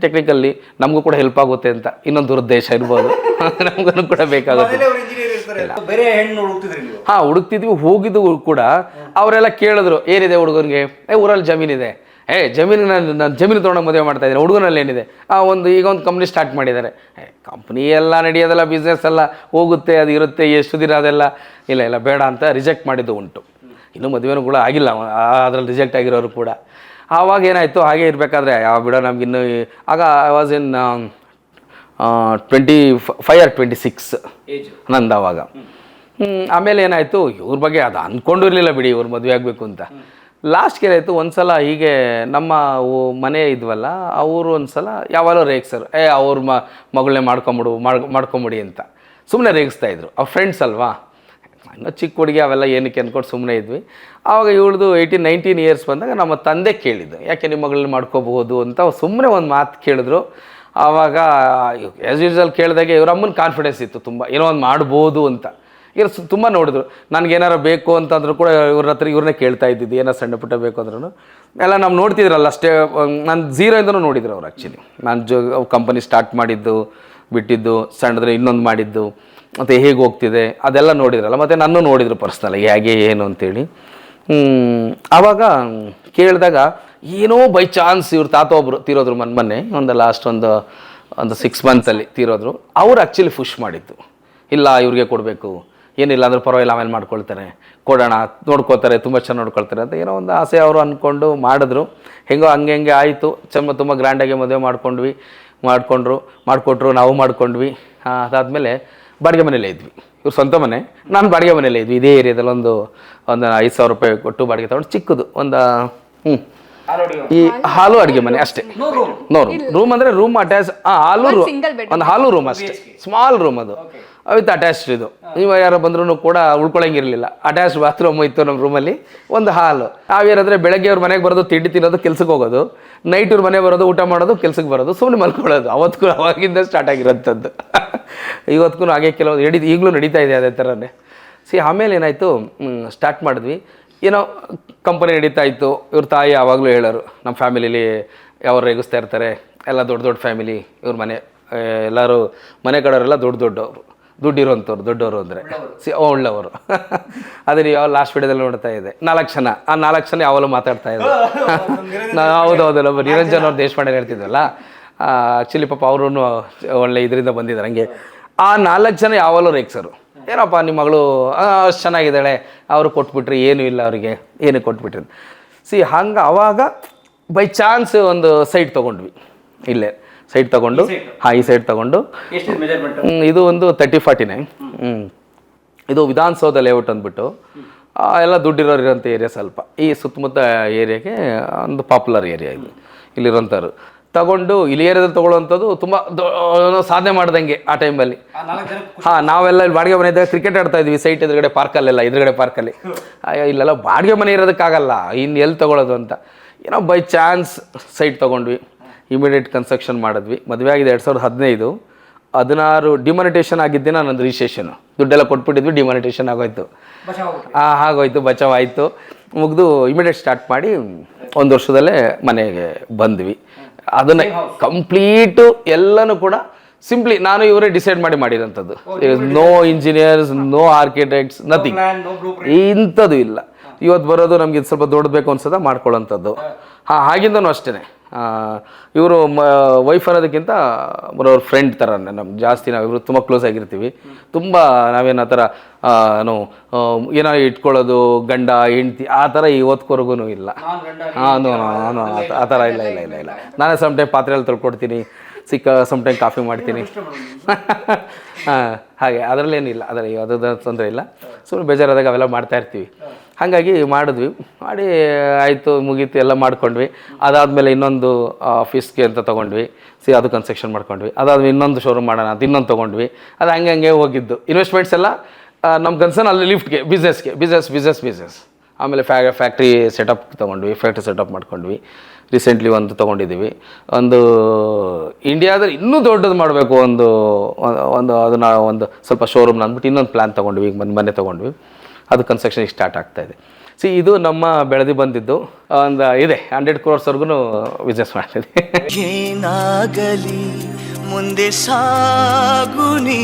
[SPEAKER 1] ಟೆಕ್ನಿಕಲ್ಲಿ ನಮಗೂ ಕೂಡ ಹೆಲ್ಪ್ ಆಗುತ್ತೆ ಅಂತ. ಇನ್ನೊಂದು ದುರುದ್ದೇಶ ಇರ್ಬೋದು. [laughs] ನಮಗೂ ಕೂಡ ಬೇಕಾಗುತ್ತೆ.
[SPEAKER 3] ಅವ್ರು ಇಂಜಿನಿಯರ್ ಬೇರೆ ಹೆಣ್ಣು ಹುಡುಕ್ತಿದ್ರಿ ನೀವು?
[SPEAKER 1] ಹಾಂ ಹುಡುಕ್ತಿದ್ವಿ ಹೋಗಿದ್ದು ಕೂಡ. ಅವರೆಲ್ಲ ಕೇಳಿದ್ರು ಏನಿದೆ ಹುಡುಗನಿಗೆ? ಏ ಊರಲ್ಲಿ ಜಮೀನಿದೆ. ಏ ಜಮೀನು ನಾನು ನಾನು ಜಮೀನು ತೊಗೊಂಡು ಮದುವೆ ಮಾಡ್ತಾ ಇದ್ದೀನಿ. ಹುಡುಗನಲ್ಲಿ ಏನಿದೆ? ಆ ಒಂದು ಈಗ ಒಂದು ಕಂಪ್ನಿ ಸ್ಟಾರ್ಟ್ ಮಾಡಿದ್ದಾರೆ. ಏ ಕಂಪ್ನಿ ಎಲ್ಲ ನಡೆಯೋದೆಲ್ಲ ಬಿಸ್ನೆಸ್ ಎಲ್ಲ ಹೋಗುತ್ತೆ ಅದು ಇರುತ್ತೆ ಎಷ್ಟು ದಿನ ಅದೆಲ್ಲ ಇಲ್ಲ ಇಲ್ಲ ಬೇಡ ಅಂತ ರಿಜೆಕ್ಟ್ ಮಾಡಿದ್ದು ಉಂಟು. ಇನ್ನೂ ಮದುವೆನೂ ಕೂಡ ಆಗಿಲ್ಲ ಅದರಲ್ಲಿ ರಿಜೆಕ್ಟ್ ಆಗಿರೋರು ಕೂಡ. ಆವಾಗ ಏನಾಯಿತು? ಹಾಗೆ ಇರಬೇಕಾದ್ರೆ ಯಾವ ಬಿಡೋ ನಮಗಿನ್ನೂ ಆಗ I was in twenty five or twenty six ನಂದು ಆವಾಗ. ಆಮೇಲೆ ಏನಾಯಿತು? ಇವ್ರ ಬಗ್ಗೆ ಅದು ಅಂದ್ಕೊಂಡು ಇರಲಿಲ್ಲ ಬಿಡಿ ಇವ್ರು ಮದುವೆ ಆಗಬೇಕು ಅಂತ. ಲಾಸ್ಟ್ಗೆ ಒಂದು ಸಲ ಹೀಗೆ ನಮ್ಮ ಮನೆ ಇದ್ವಲ್ಲ, ಅವರು ಒಂದು ಸಲ ಯಾವಾಗಲೂ ರೇಗಿಸೋರು, ಏ, ಅವ್ರ ಮ ಮಗಳನ್ನೇ ಮಾಡ್ಕೊಂಬಿಡು, ಮಾಡ್, ಮಾಡ್ಕೊಂಬಿಡಿ ಅಂತ. ಸುಮ್ಮನೆ ರೇಗಿಸ್ತಾ ಇದ್ರು. ಅವ್ರ ಫ್ರೆಂಡ್ಸ್ ಅಲ್ವಾ? ಇನ್ನೂ ಚಿಕ್ಕ ಹುಡುಗಿ, ಅವೆಲ್ಲ ಏನಕ್ಕೆ ಅಂದ್ಕೊಂಡು ಸುಮ್ಮನೆ ಇದ್ವಿ. ಆವಾಗ ಇವಳ್ದು ಏಯ್ಟೀನ್ ನೈನ್ಟೀನ್ ಇಯರ್ಸ್ ಬಂದಾಗ ನಮ್ಮ ತಂದೆ ಕೇಳಿದ್ದು, ಯಾಕೆ ನಿಮ್ಮ ಮಗಳನ್ನ ಮಾಡ್ಕೋಬಹುದು? ಅಂತ ಸುಮ್ಮನೆ ಒಂದು ಮಾತು ಕೇಳಿದ್ರು. ಆವಾಗ ಆ್ಯಸ್ ಯೂಸ್ವಲ್ ಕೇಳಿದಾಗ ಇವ್ರ ಅಮ್ಮನ ಕಾನ್ಫಿಡೆನ್ಸ್ ಇತ್ತು ತುಂಬ, ಏನೋ ಒಂದು ಮಾಡ್ಬೋದು ಅಂತ. ಇವ್ರು ತುಂಬ ನೋಡಿದ್ರು. ನನಗೇನಾರು ಬೇಕು ಅಂತಂದ್ರೂ ಕೂಡ ಇವ್ರ ಹತ್ರ ಇವ್ರನ್ನೇ ಕೇಳ್ತಾ ಇದ್ದಿದ್ದು ಏನೋ ಸಣ್ಣ ಪುಟ್ಟ ಬೇಕು ಅಂದ್ರೂ ಎಲ್ಲ ನಾವು ನೋಡ್ತಿದ್ರಲ್ಲ ಅಷ್ಟೇ ನಾನು ಝೀರೋಯಿಂದನೂ ನೋಡಿದ್ರು ಅವ್ರು ಆ್ಯಕ್ಚುಲಿ ನಾನು ಜೊ ಕಂಪನಿ ಸ್ಟಾರ್ಟ್ ಮಾಡಿದ್ದು, ಬಿಟ್ಟಿದ್ದು, ಸಣ್ಣದ್ರೆ ಇನ್ನೊಂದು ಮಾಡಿದ್ದು, ಮತ್ತು ಹೇಗೆ ಹೋಗ್ತಿದೆ, ಅದೆಲ್ಲ ನೋಡಿದ್ರಲ್ಲ, ಮತ್ತು ನನ್ನೂ ನೋಡಿದರು ಪರ್ಸ್ನಲ್ ಹೇಗೆ, ಏನು ಅಂತೇಳಿ. ಆವಾಗ ಕೇಳಿದಾಗ ಏನೋ ಬೈ ಚಾನ್ಸ್ ಇವ್ರು ತಾತ ಒಬ್ಬರು ತೀರೋದ್ರು ಮೊನ್ನೆ ಮೊನ್ನೆ, ಒಂದು ಲಾಸ್ಟ್ ಒಂದು ಒಂದು ಸಿಕ್ಸ್ ಮಂತ್ಸಲ್ಲಿ ತೀರೋದ್ರು. ಅವ್ರು ಆ್ಯಕ್ಚುಲಿ ಫುಷ್ ಮಾಡಿದ್ದು. ಇಲ್ಲ, ಇವ್ರಿಗೆ ಕೊಡಬೇಕು. ಏನಿಲ್ಲ ಅಂದ್ರೆ ಪರವಾಗಿಲ್ಲ, ಆಮೇಲೆ ಮಾಡ್ಕೊಳ್ತಾರೆ. ಕೊಡೋಣ ನೋಡ್ಕೋತಾರೆ ತುಂಬ ಚೆನ್ನಾಗಿ ನೋಡ್ಕೊಳ್ತಾರೆ ಅಂತ ಏನೋ ಒಂದು ಆಸೆ ಅವರು ಅಂದ್ಕೊಂಡು ಮಾಡಿದ್ರು. ಹೆಂಗೋ ಹಂಗೆ ಹಂಗೆ ಆಯಿತು. ಚೆಮ್ಮ ತುಂಬ ಗ್ರ್ಯಾಂಡಾಗಿ ಮದುವೆ ಮಾಡ್ಕೊಂಡ್ವಿ, ಮಾಡಿಕೊಂಡ್ರು, ಮಾಡಿಕೊಟ್ರು, ನಾವು ಮಾಡ್ಕೊಂಡ್ವಿ. ಅದಾದಮೇಲೆ ಬಾಡಿಗೆ ಮನೇಲೇ ಇದ್ವಿ. ಇವ್ರು ಸ್ವಂತ ಮನೆ, ನಾನು ಬಾಡಿಗೆ ಮನೇಲೇ ಇದ್ವಿ. ಇದೇ ಏರಿಯಾದಲ್ಲಿ ಒಂದು ಒಂದು ಐದು ಸಾವಿರ ರೂಪಾಯಿ ಕೊಟ್ಟು ಬಾಡಿಗೆ ತೊಗೊಂಡು ಚಿಕ್ಕದು, ಒಂದು ಹ್ಞೂ ಈ ಹಾಲು ಅಡುಗೆ ಮನೆ ಅಷ್ಟೇ.
[SPEAKER 3] ರೂಮ್
[SPEAKER 1] ನೋ ರೂಮ್ ರೂಮ್ ಅಂದರೆ ರೂಮ್ ಅಟ್ಯಾಚ್ ಹಾಲು
[SPEAKER 4] ಒಂದ್
[SPEAKER 1] ಹಾಲು ರೂಮ್ ಅಷ್ಟೇ. ಸ್ಮಾಲ್ ರೂಮ್ ಅದು. ವಿತ್ ಅಟ್ಯಾಚ್ಡ್ ಇದು. ನೀವು ಯಾರೋ ಬಂದ್ರೂ ಕೂಡ ಉಳ್ಕೊಳಂಗಿರಲಿಲ್ಲ. ಅಟ್ಯಾಚ್ ಬಾತ್ರೂಮ್ ಇತ್ತು ನಮ್ಮ ರೂಮಲ್ಲಿ ಒಂದು ಹಾಲು. ನಾವೇನಾದ್ರೆ ಬೆಳಗ್ಗೆ ಅವ್ರ ಮನೆಗೆ ಬರೋದು ತಿಂಡಿ ತಿನ್ನೋದು ಕೆಲ್ಸಕ್ಕೆ ಹೋಗೋದು. ನೈಟ್ ಇವ್ರ ಮನೆ ಬರೋದು ಊಟ ಮಾಡೋದು ಕೆಲ್ಸಕ್ಕೆ ಬರೋದು. ಸುಮ್ಮನೆ ಮಲ್ಕೊಳ್ಳೋದು. ಅವತ್ತಿಗೂ ಅವಾಗಿಂದ ಸ್ಟಾರ್ಟ್ ಆಗಿರೋಂಥದ್ದು. [laughs] ಇವತ್ತಿಗೂ ಹಾಗೆ ಕೆಲವೊಂದು ನಡೀ ಈಗಲೂ ನಡೀತಾ ಇದೆ ಅದೇ ಥರನೇ ಸಿ ಆಮೇಲೆ ಏನಾಯಿತು? ಸ್ಟಾರ್ಟ್ ಮಾಡಿದ್ವಿ. ಏನೋ ಕಂಪನಿ ನಡೀತಾ ಇತ್ತು ಇವ್ರ ತಾಯಿ ಯಾವಾಗಲೂ ಹೇಳೋರು ನಮ್ಮ ಫ್ಯಾಮಿಲಿಲಿ ಯಾವ ರೇಗಿಸ್ತಾ ಇರ್ತಾರೆ ಎಲ್ಲ ದೊಡ್ಡ ದೊಡ್ಡ ಫ್ಯಾಮಿಲಿ ಇವ್ರ ಮನೆ ಎಲ್ಲರೂ ಮನೆ ಕಡೆಯವರೆಲ್ಲ ದೊಡ್ಡ ದೊಡ್ಡವರು ದುಡ್ಡಿರುವಂಥವ್ರು ದೊಡ್ಡವರು ಅಂದರೆ. ಸಿ ಒಳ್ಳೆಯವರು. [laughs] ಅದೇ ನೀವು ಯಾವ ಲಾಸ್ಟ್ ವಿಡಿಯೋದಲ್ಲಿ ನೋಡ್ತಾ ಇದೆ ನಾಲ್ಕು ಜನ ಆ ನಾಲ್ಕು ಜನ ಯಾವಾಗಲೂ ಮಾತಾಡ್ತಾ ಇದ್ದರು [laughs] ನಾ ಹೌದೌದು ಒಬ್ಬ ನಿರಂಜನ್ ಅವ್ರು ದೇಶಪಾಂಡೆ ಹೇಳ್ತಿದ್ವಲ್ಲ ಆ್ಯಕ್ಚುಲಿ ಪಾಪ ಅವರು ಒಳ್ಳೆ ಇದರಿಂದ ಬಂದಿದ್ದಾರೆ ಹಂಗೆ. ಆ ನಾಲ್ಕು ಜನ ಯಾವಾಗಲೂ ರೇಗ್ಸರು. ಏನಪ್ಪ ನಿಮ್ಮ ಮಗಳು? ಅಷ್ಟು ಚೆನ್ನಾಗಿದ್ದಾಳೆ. ಅವರು ಕೊಟ್ಬಿಟ್ರಿ ಏನೂ ಇಲ್ಲ ಅವರಿಗೆ. ಏನು ಕೊಟ್ಬಿಟ್ರಿ. ಸಿ ಹಂಗೆ ಅವಾಗ ಬೈ ಚಾನ್ಸ್ ಒಂದು ಸೈಟ್ ತೊಗೊಂಡ್ವಿ. ಇಲ್ಲೇ. ಸೈಟ್ ತೊಗೊಂಡು ಹಾಂ ಈ ಸೈಟ್ ತೊಗೊಂಡು. ಇದು ಒಂದು ತರ್ಟಿ ಫಾರ್ಟಿನೇ ಹ್ಞೂ ಇದು ವಿಧಾನಸೌಧ ಲೇಔಟ್ ಅಂದ್ಬಿಟ್ಟು. ಎಲ್ಲ ದುಡ್ಡಿರೋರು ಇರೋಂಥ ಏರಿಯಾ ಸ್ವಲ್ಪ. ಈ ಸುತ್ತಮುತ್ತ ಏರಿಯಾಗೆ ಒಂದು ಪಾಪ್ಯುಲರ್ ಏರಿಯಾ ಇದು. ಇಲ್ಲಿರೋಂಥವ್ರು. ತಗೊಂಡು ಇಲ್ಲಿ ಏರಿಯಾದಲ್ಲಿ ತೊಗೊಳ್ಳೋವಂಥದ್ದು ತುಂಬ ಸಾಧನೆ ಮಾಡ್ದಂಗೆ ಆ ಟೈಮಲ್ಲಿ ಹಾಂ ನಾವೆಲ್ಲ ಇಲ್ಲಿ ಬಾಡಿಗೆ ಮನೆ ಇದ್ದಾಗ ಕ್ರಿಕೆಟ್ ಆಡ್ತಾ ಇದ್ವಿ ಸೈಟ್ ಎದುರುಗಡೆ ಪಾರ್ಕಲ್ಲೆಲ್ಲ ಎದುರುಗಡೆ ಪಾರ್ಕಲ್ಲಿ [laughs] ಇಲ್ಲೆಲ್ಲ ಬಾಡಿಗೆ ಮನೆ ಇರೋದಕ್ಕಾಗಲ್ಲ ಇನ್ನು ಎಲ್ಲಿ ತೊಗೊಳೋದು ಅಂತ. ಏನೋ ಬೈ ಚಾನ್ಸ್ ಸೈಟ್ ತೊಗೊಂಡ್ವಿ ಇಮಿಡಿಯೇಟ್ ಕನ್ಸ್ಟ್ರಕ್ಷನ್ ಮಾಡಿದ್ವಿ. ಮದುವೆ ಆಗಿದೆ ಎರಡು ಸಾವಿರದ ಹದಿನೈದು. ಹದಿನಾರು ಡಿಮಾನಿಟೇಷನ್ ಆಗಿದ್ದೆ ನಂದು ರಿಜಿಸ್ಟ್ರೇಷನ್ ದುಡ್ಡೆಲ್ಲ ಕೊಟ್ಬಿಟ್ಟಿದ್ವಿ ಡಿಮಾನಿಟೇಷನ್ ಆಗೋಯ್ತು.
[SPEAKER 3] ಹಾಂ
[SPEAKER 1] ಹಾಗೋಯ್ತು ಆಗೋಯ್ತು ಬಚಾವ್ ಆಯಿತು. ಮುಗಿದು ಇಮಿಡಿಯೇಟ್ ಸ್ಟಾರ್ಟ್ ಮಾಡಿ ಒಂದು ವರ್ಷದಲ್ಲೇ ಮನೆಗೆ ಬಂದ್ವಿ. ಅದನ್ನ ಕಂಪ್ಲೀಟು ಎಲ್ಲನೂ ಕೂಡ ಸಿಂಪ್ಲಿ ನಾನು ಇವರೇ ಡಿಸೈಡ್ ಮಾಡಿ ಮಾಡಿದಂಥದ್ದು. No engineers no architects nothing ಇಂಥದ್ದು ಇಲ್ಲ. ಇವತ್ತು ಬರೋದು ನಮ್ಗೆ ಇದು ಸ್ವಲ್ಪ ದೊಡ್ಡಬೇಕು ಬೇಕು ಅನ್ಸದ ಮಾಡ್ಕೊಳ್ಳೋಂಥದ್ದು. ಹಾಂ. ಹಾಗಿಂದನೂ ಅಷ್ಟೇ ಇವರು ಮ ವೈಫ್ ಅನ್ನೋದಕ್ಕಿಂತ ಅವ್ರ ಫ್ರೆಂಡ್ ಥರ ನಮ್ಮ ಜಾಸ್ತಿ ನಾವು ಇವರು ತುಂಬ ಕ್ಲೋಸ್ ಆಗಿರ್ತೀವಿ. ತುಂಬ ನಾವೇನು ಆ ಥರ ಏನು ಏನೋ ಇಟ್ಕೊಳ್ಳೋದು ಗಂಡ ಹೆಂಡ್ತಿ ಆ ಥರ ಇವತ್ತಿಗೂ ಇಲ್ಲ. ಹಾಂ ಆ ಥರ ಇಲ್ಲ ಇಲ್ಲ ಇಲ್ಲ ಇಲ್ಲ. ನಾನೇ ಸಮ್ ಟೈಮ್ ಪಾತ್ರೆಯಲ್ಲಿ ತೊಳ್ಕೊಡ್ತೀನಿ ಸಿಕ್ಕ ಸಮ್ ಟೈಮ್ ಕಾಫಿ ಮಾಡ್ತೀನಿ. [laughs] ಹಾಂ ಹಾಗೆ ಅದರಲ್ಲೇನಿಲ್ಲ ಅದರ ಯಾವುದಾದ್ರು ತೊಂದರೆ ಇಲ್ಲ. ಸುಮ್ಮನೆ ಬೇಜಾರಾದಾಗ ಅವೆಲ್ಲ ಮಾಡ್ತಾ ಇರ್ತೀವಿ. ಹಾಗಾಗಿ ಮಾಡಿದ್ವಿ. ಮಾಡಿ ಆಯಿತು, ಮುಗೀತು, ಎಲ್ಲ ಮಾಡ್ಕೊಂಡ್ವಿ. ಅದಾದಮೇಲೆ ಇನ್ನೊಂದು ಆಫೀಸ್ಗೆ ಅಂತ ತೊಗೊಂಡ್ವಿ. ಸಿ, ಅದು ಕನ್ಸ್ಟ್ರಕ್ಷನ್ ಮಾಡ್ಕೊಂಡ್ವಿ. ಅದಾದ್ಮೇಲೆ ಇನ್ನೊಂದು ಶೋರೂಮ್ ಮಾಡೋಣ ಅಂತ ಇನ್ನೊಂದು ತೊಗೊಂಡ್ವಿ. ಅದು ಹಂಗೆ ಹಂಗೆ ಹೋಗಿದ್ದು. ಇನ್ವೆಸ್ಟ್ಮೆಂಟ್ಸ್ ಎಲ್ಲ ನಮ್ಮ ಕನ್ಸರ್ನ್ ಅಲ್ಲಿ ಲಿಫ್ಟ್ಗೆ ಬಿಸ್ನೆಸ್ಗೆ ಬಿಸ್ನೆಸ್ ಬಿಸ್ನೆಸ್ ಬಿಸ್ನೆಸ್ ಆಮೇಲೆ ಫ್ಯಾ ಫ್ಯಾಕ್ಟ್ರಿ ಸೆಟಪ್ ತೊಗೊಂಡ್ವಿ ಫ್ಯಾಕ್ಟ್ರಿ ಸೆಟಪ್ ಮಾಡ್ಕೊಂಡ್ವಿ. ರೀಸೆಂಟ್ಲಿ ಒಂದು ತೊಗೊಂಡಿದ್ದೀವಿ. ಒಂದು ಇಂಡಿಯಾದಲ್ಲಿ ಇನ್ನೂ ದೊಡ್ಡದು ಮಾಡಬೇಕು ಒಂದು ಒಂದು ಅದನ್ನು ಒಂದು ಸ್ವಲ್ಪ ಶೋರೂಮ್ನ ಅಂದ್ಬಿಟ್ಟು ಇನ್ನೊಂದು ಪ್ಲ್ಯಾನ್ ತೊಗೊಂಡ್ವಿ. ಈಗ ಮೊನ್ನೆ ತೊಗೊಂಡ್ವಿ. ಅದು ಕನ್ಸ್ಟ್ರಕ್ಷನ್ ಸ್ಟಾರ್ಟ್ ಆಗ್ತಾ ಇದೆ. ಸಿ ಇದು ನಮ್ಮ ಬೆಳೆದು ಬಂದಿದ್ದು ಒಂದು ಇದೆ ಹಂಡ್ರೆಡ್ ಕ್ರೋರ್ಸ್ವರೆಗೂ ಬಿಸ್ನೆಸ್ ಮಾಡ್ತಿದೆ.
[SPEAKER 5] ಏನಾಗಲಿ ಮುಂದೆ ಸಾಗುನಿ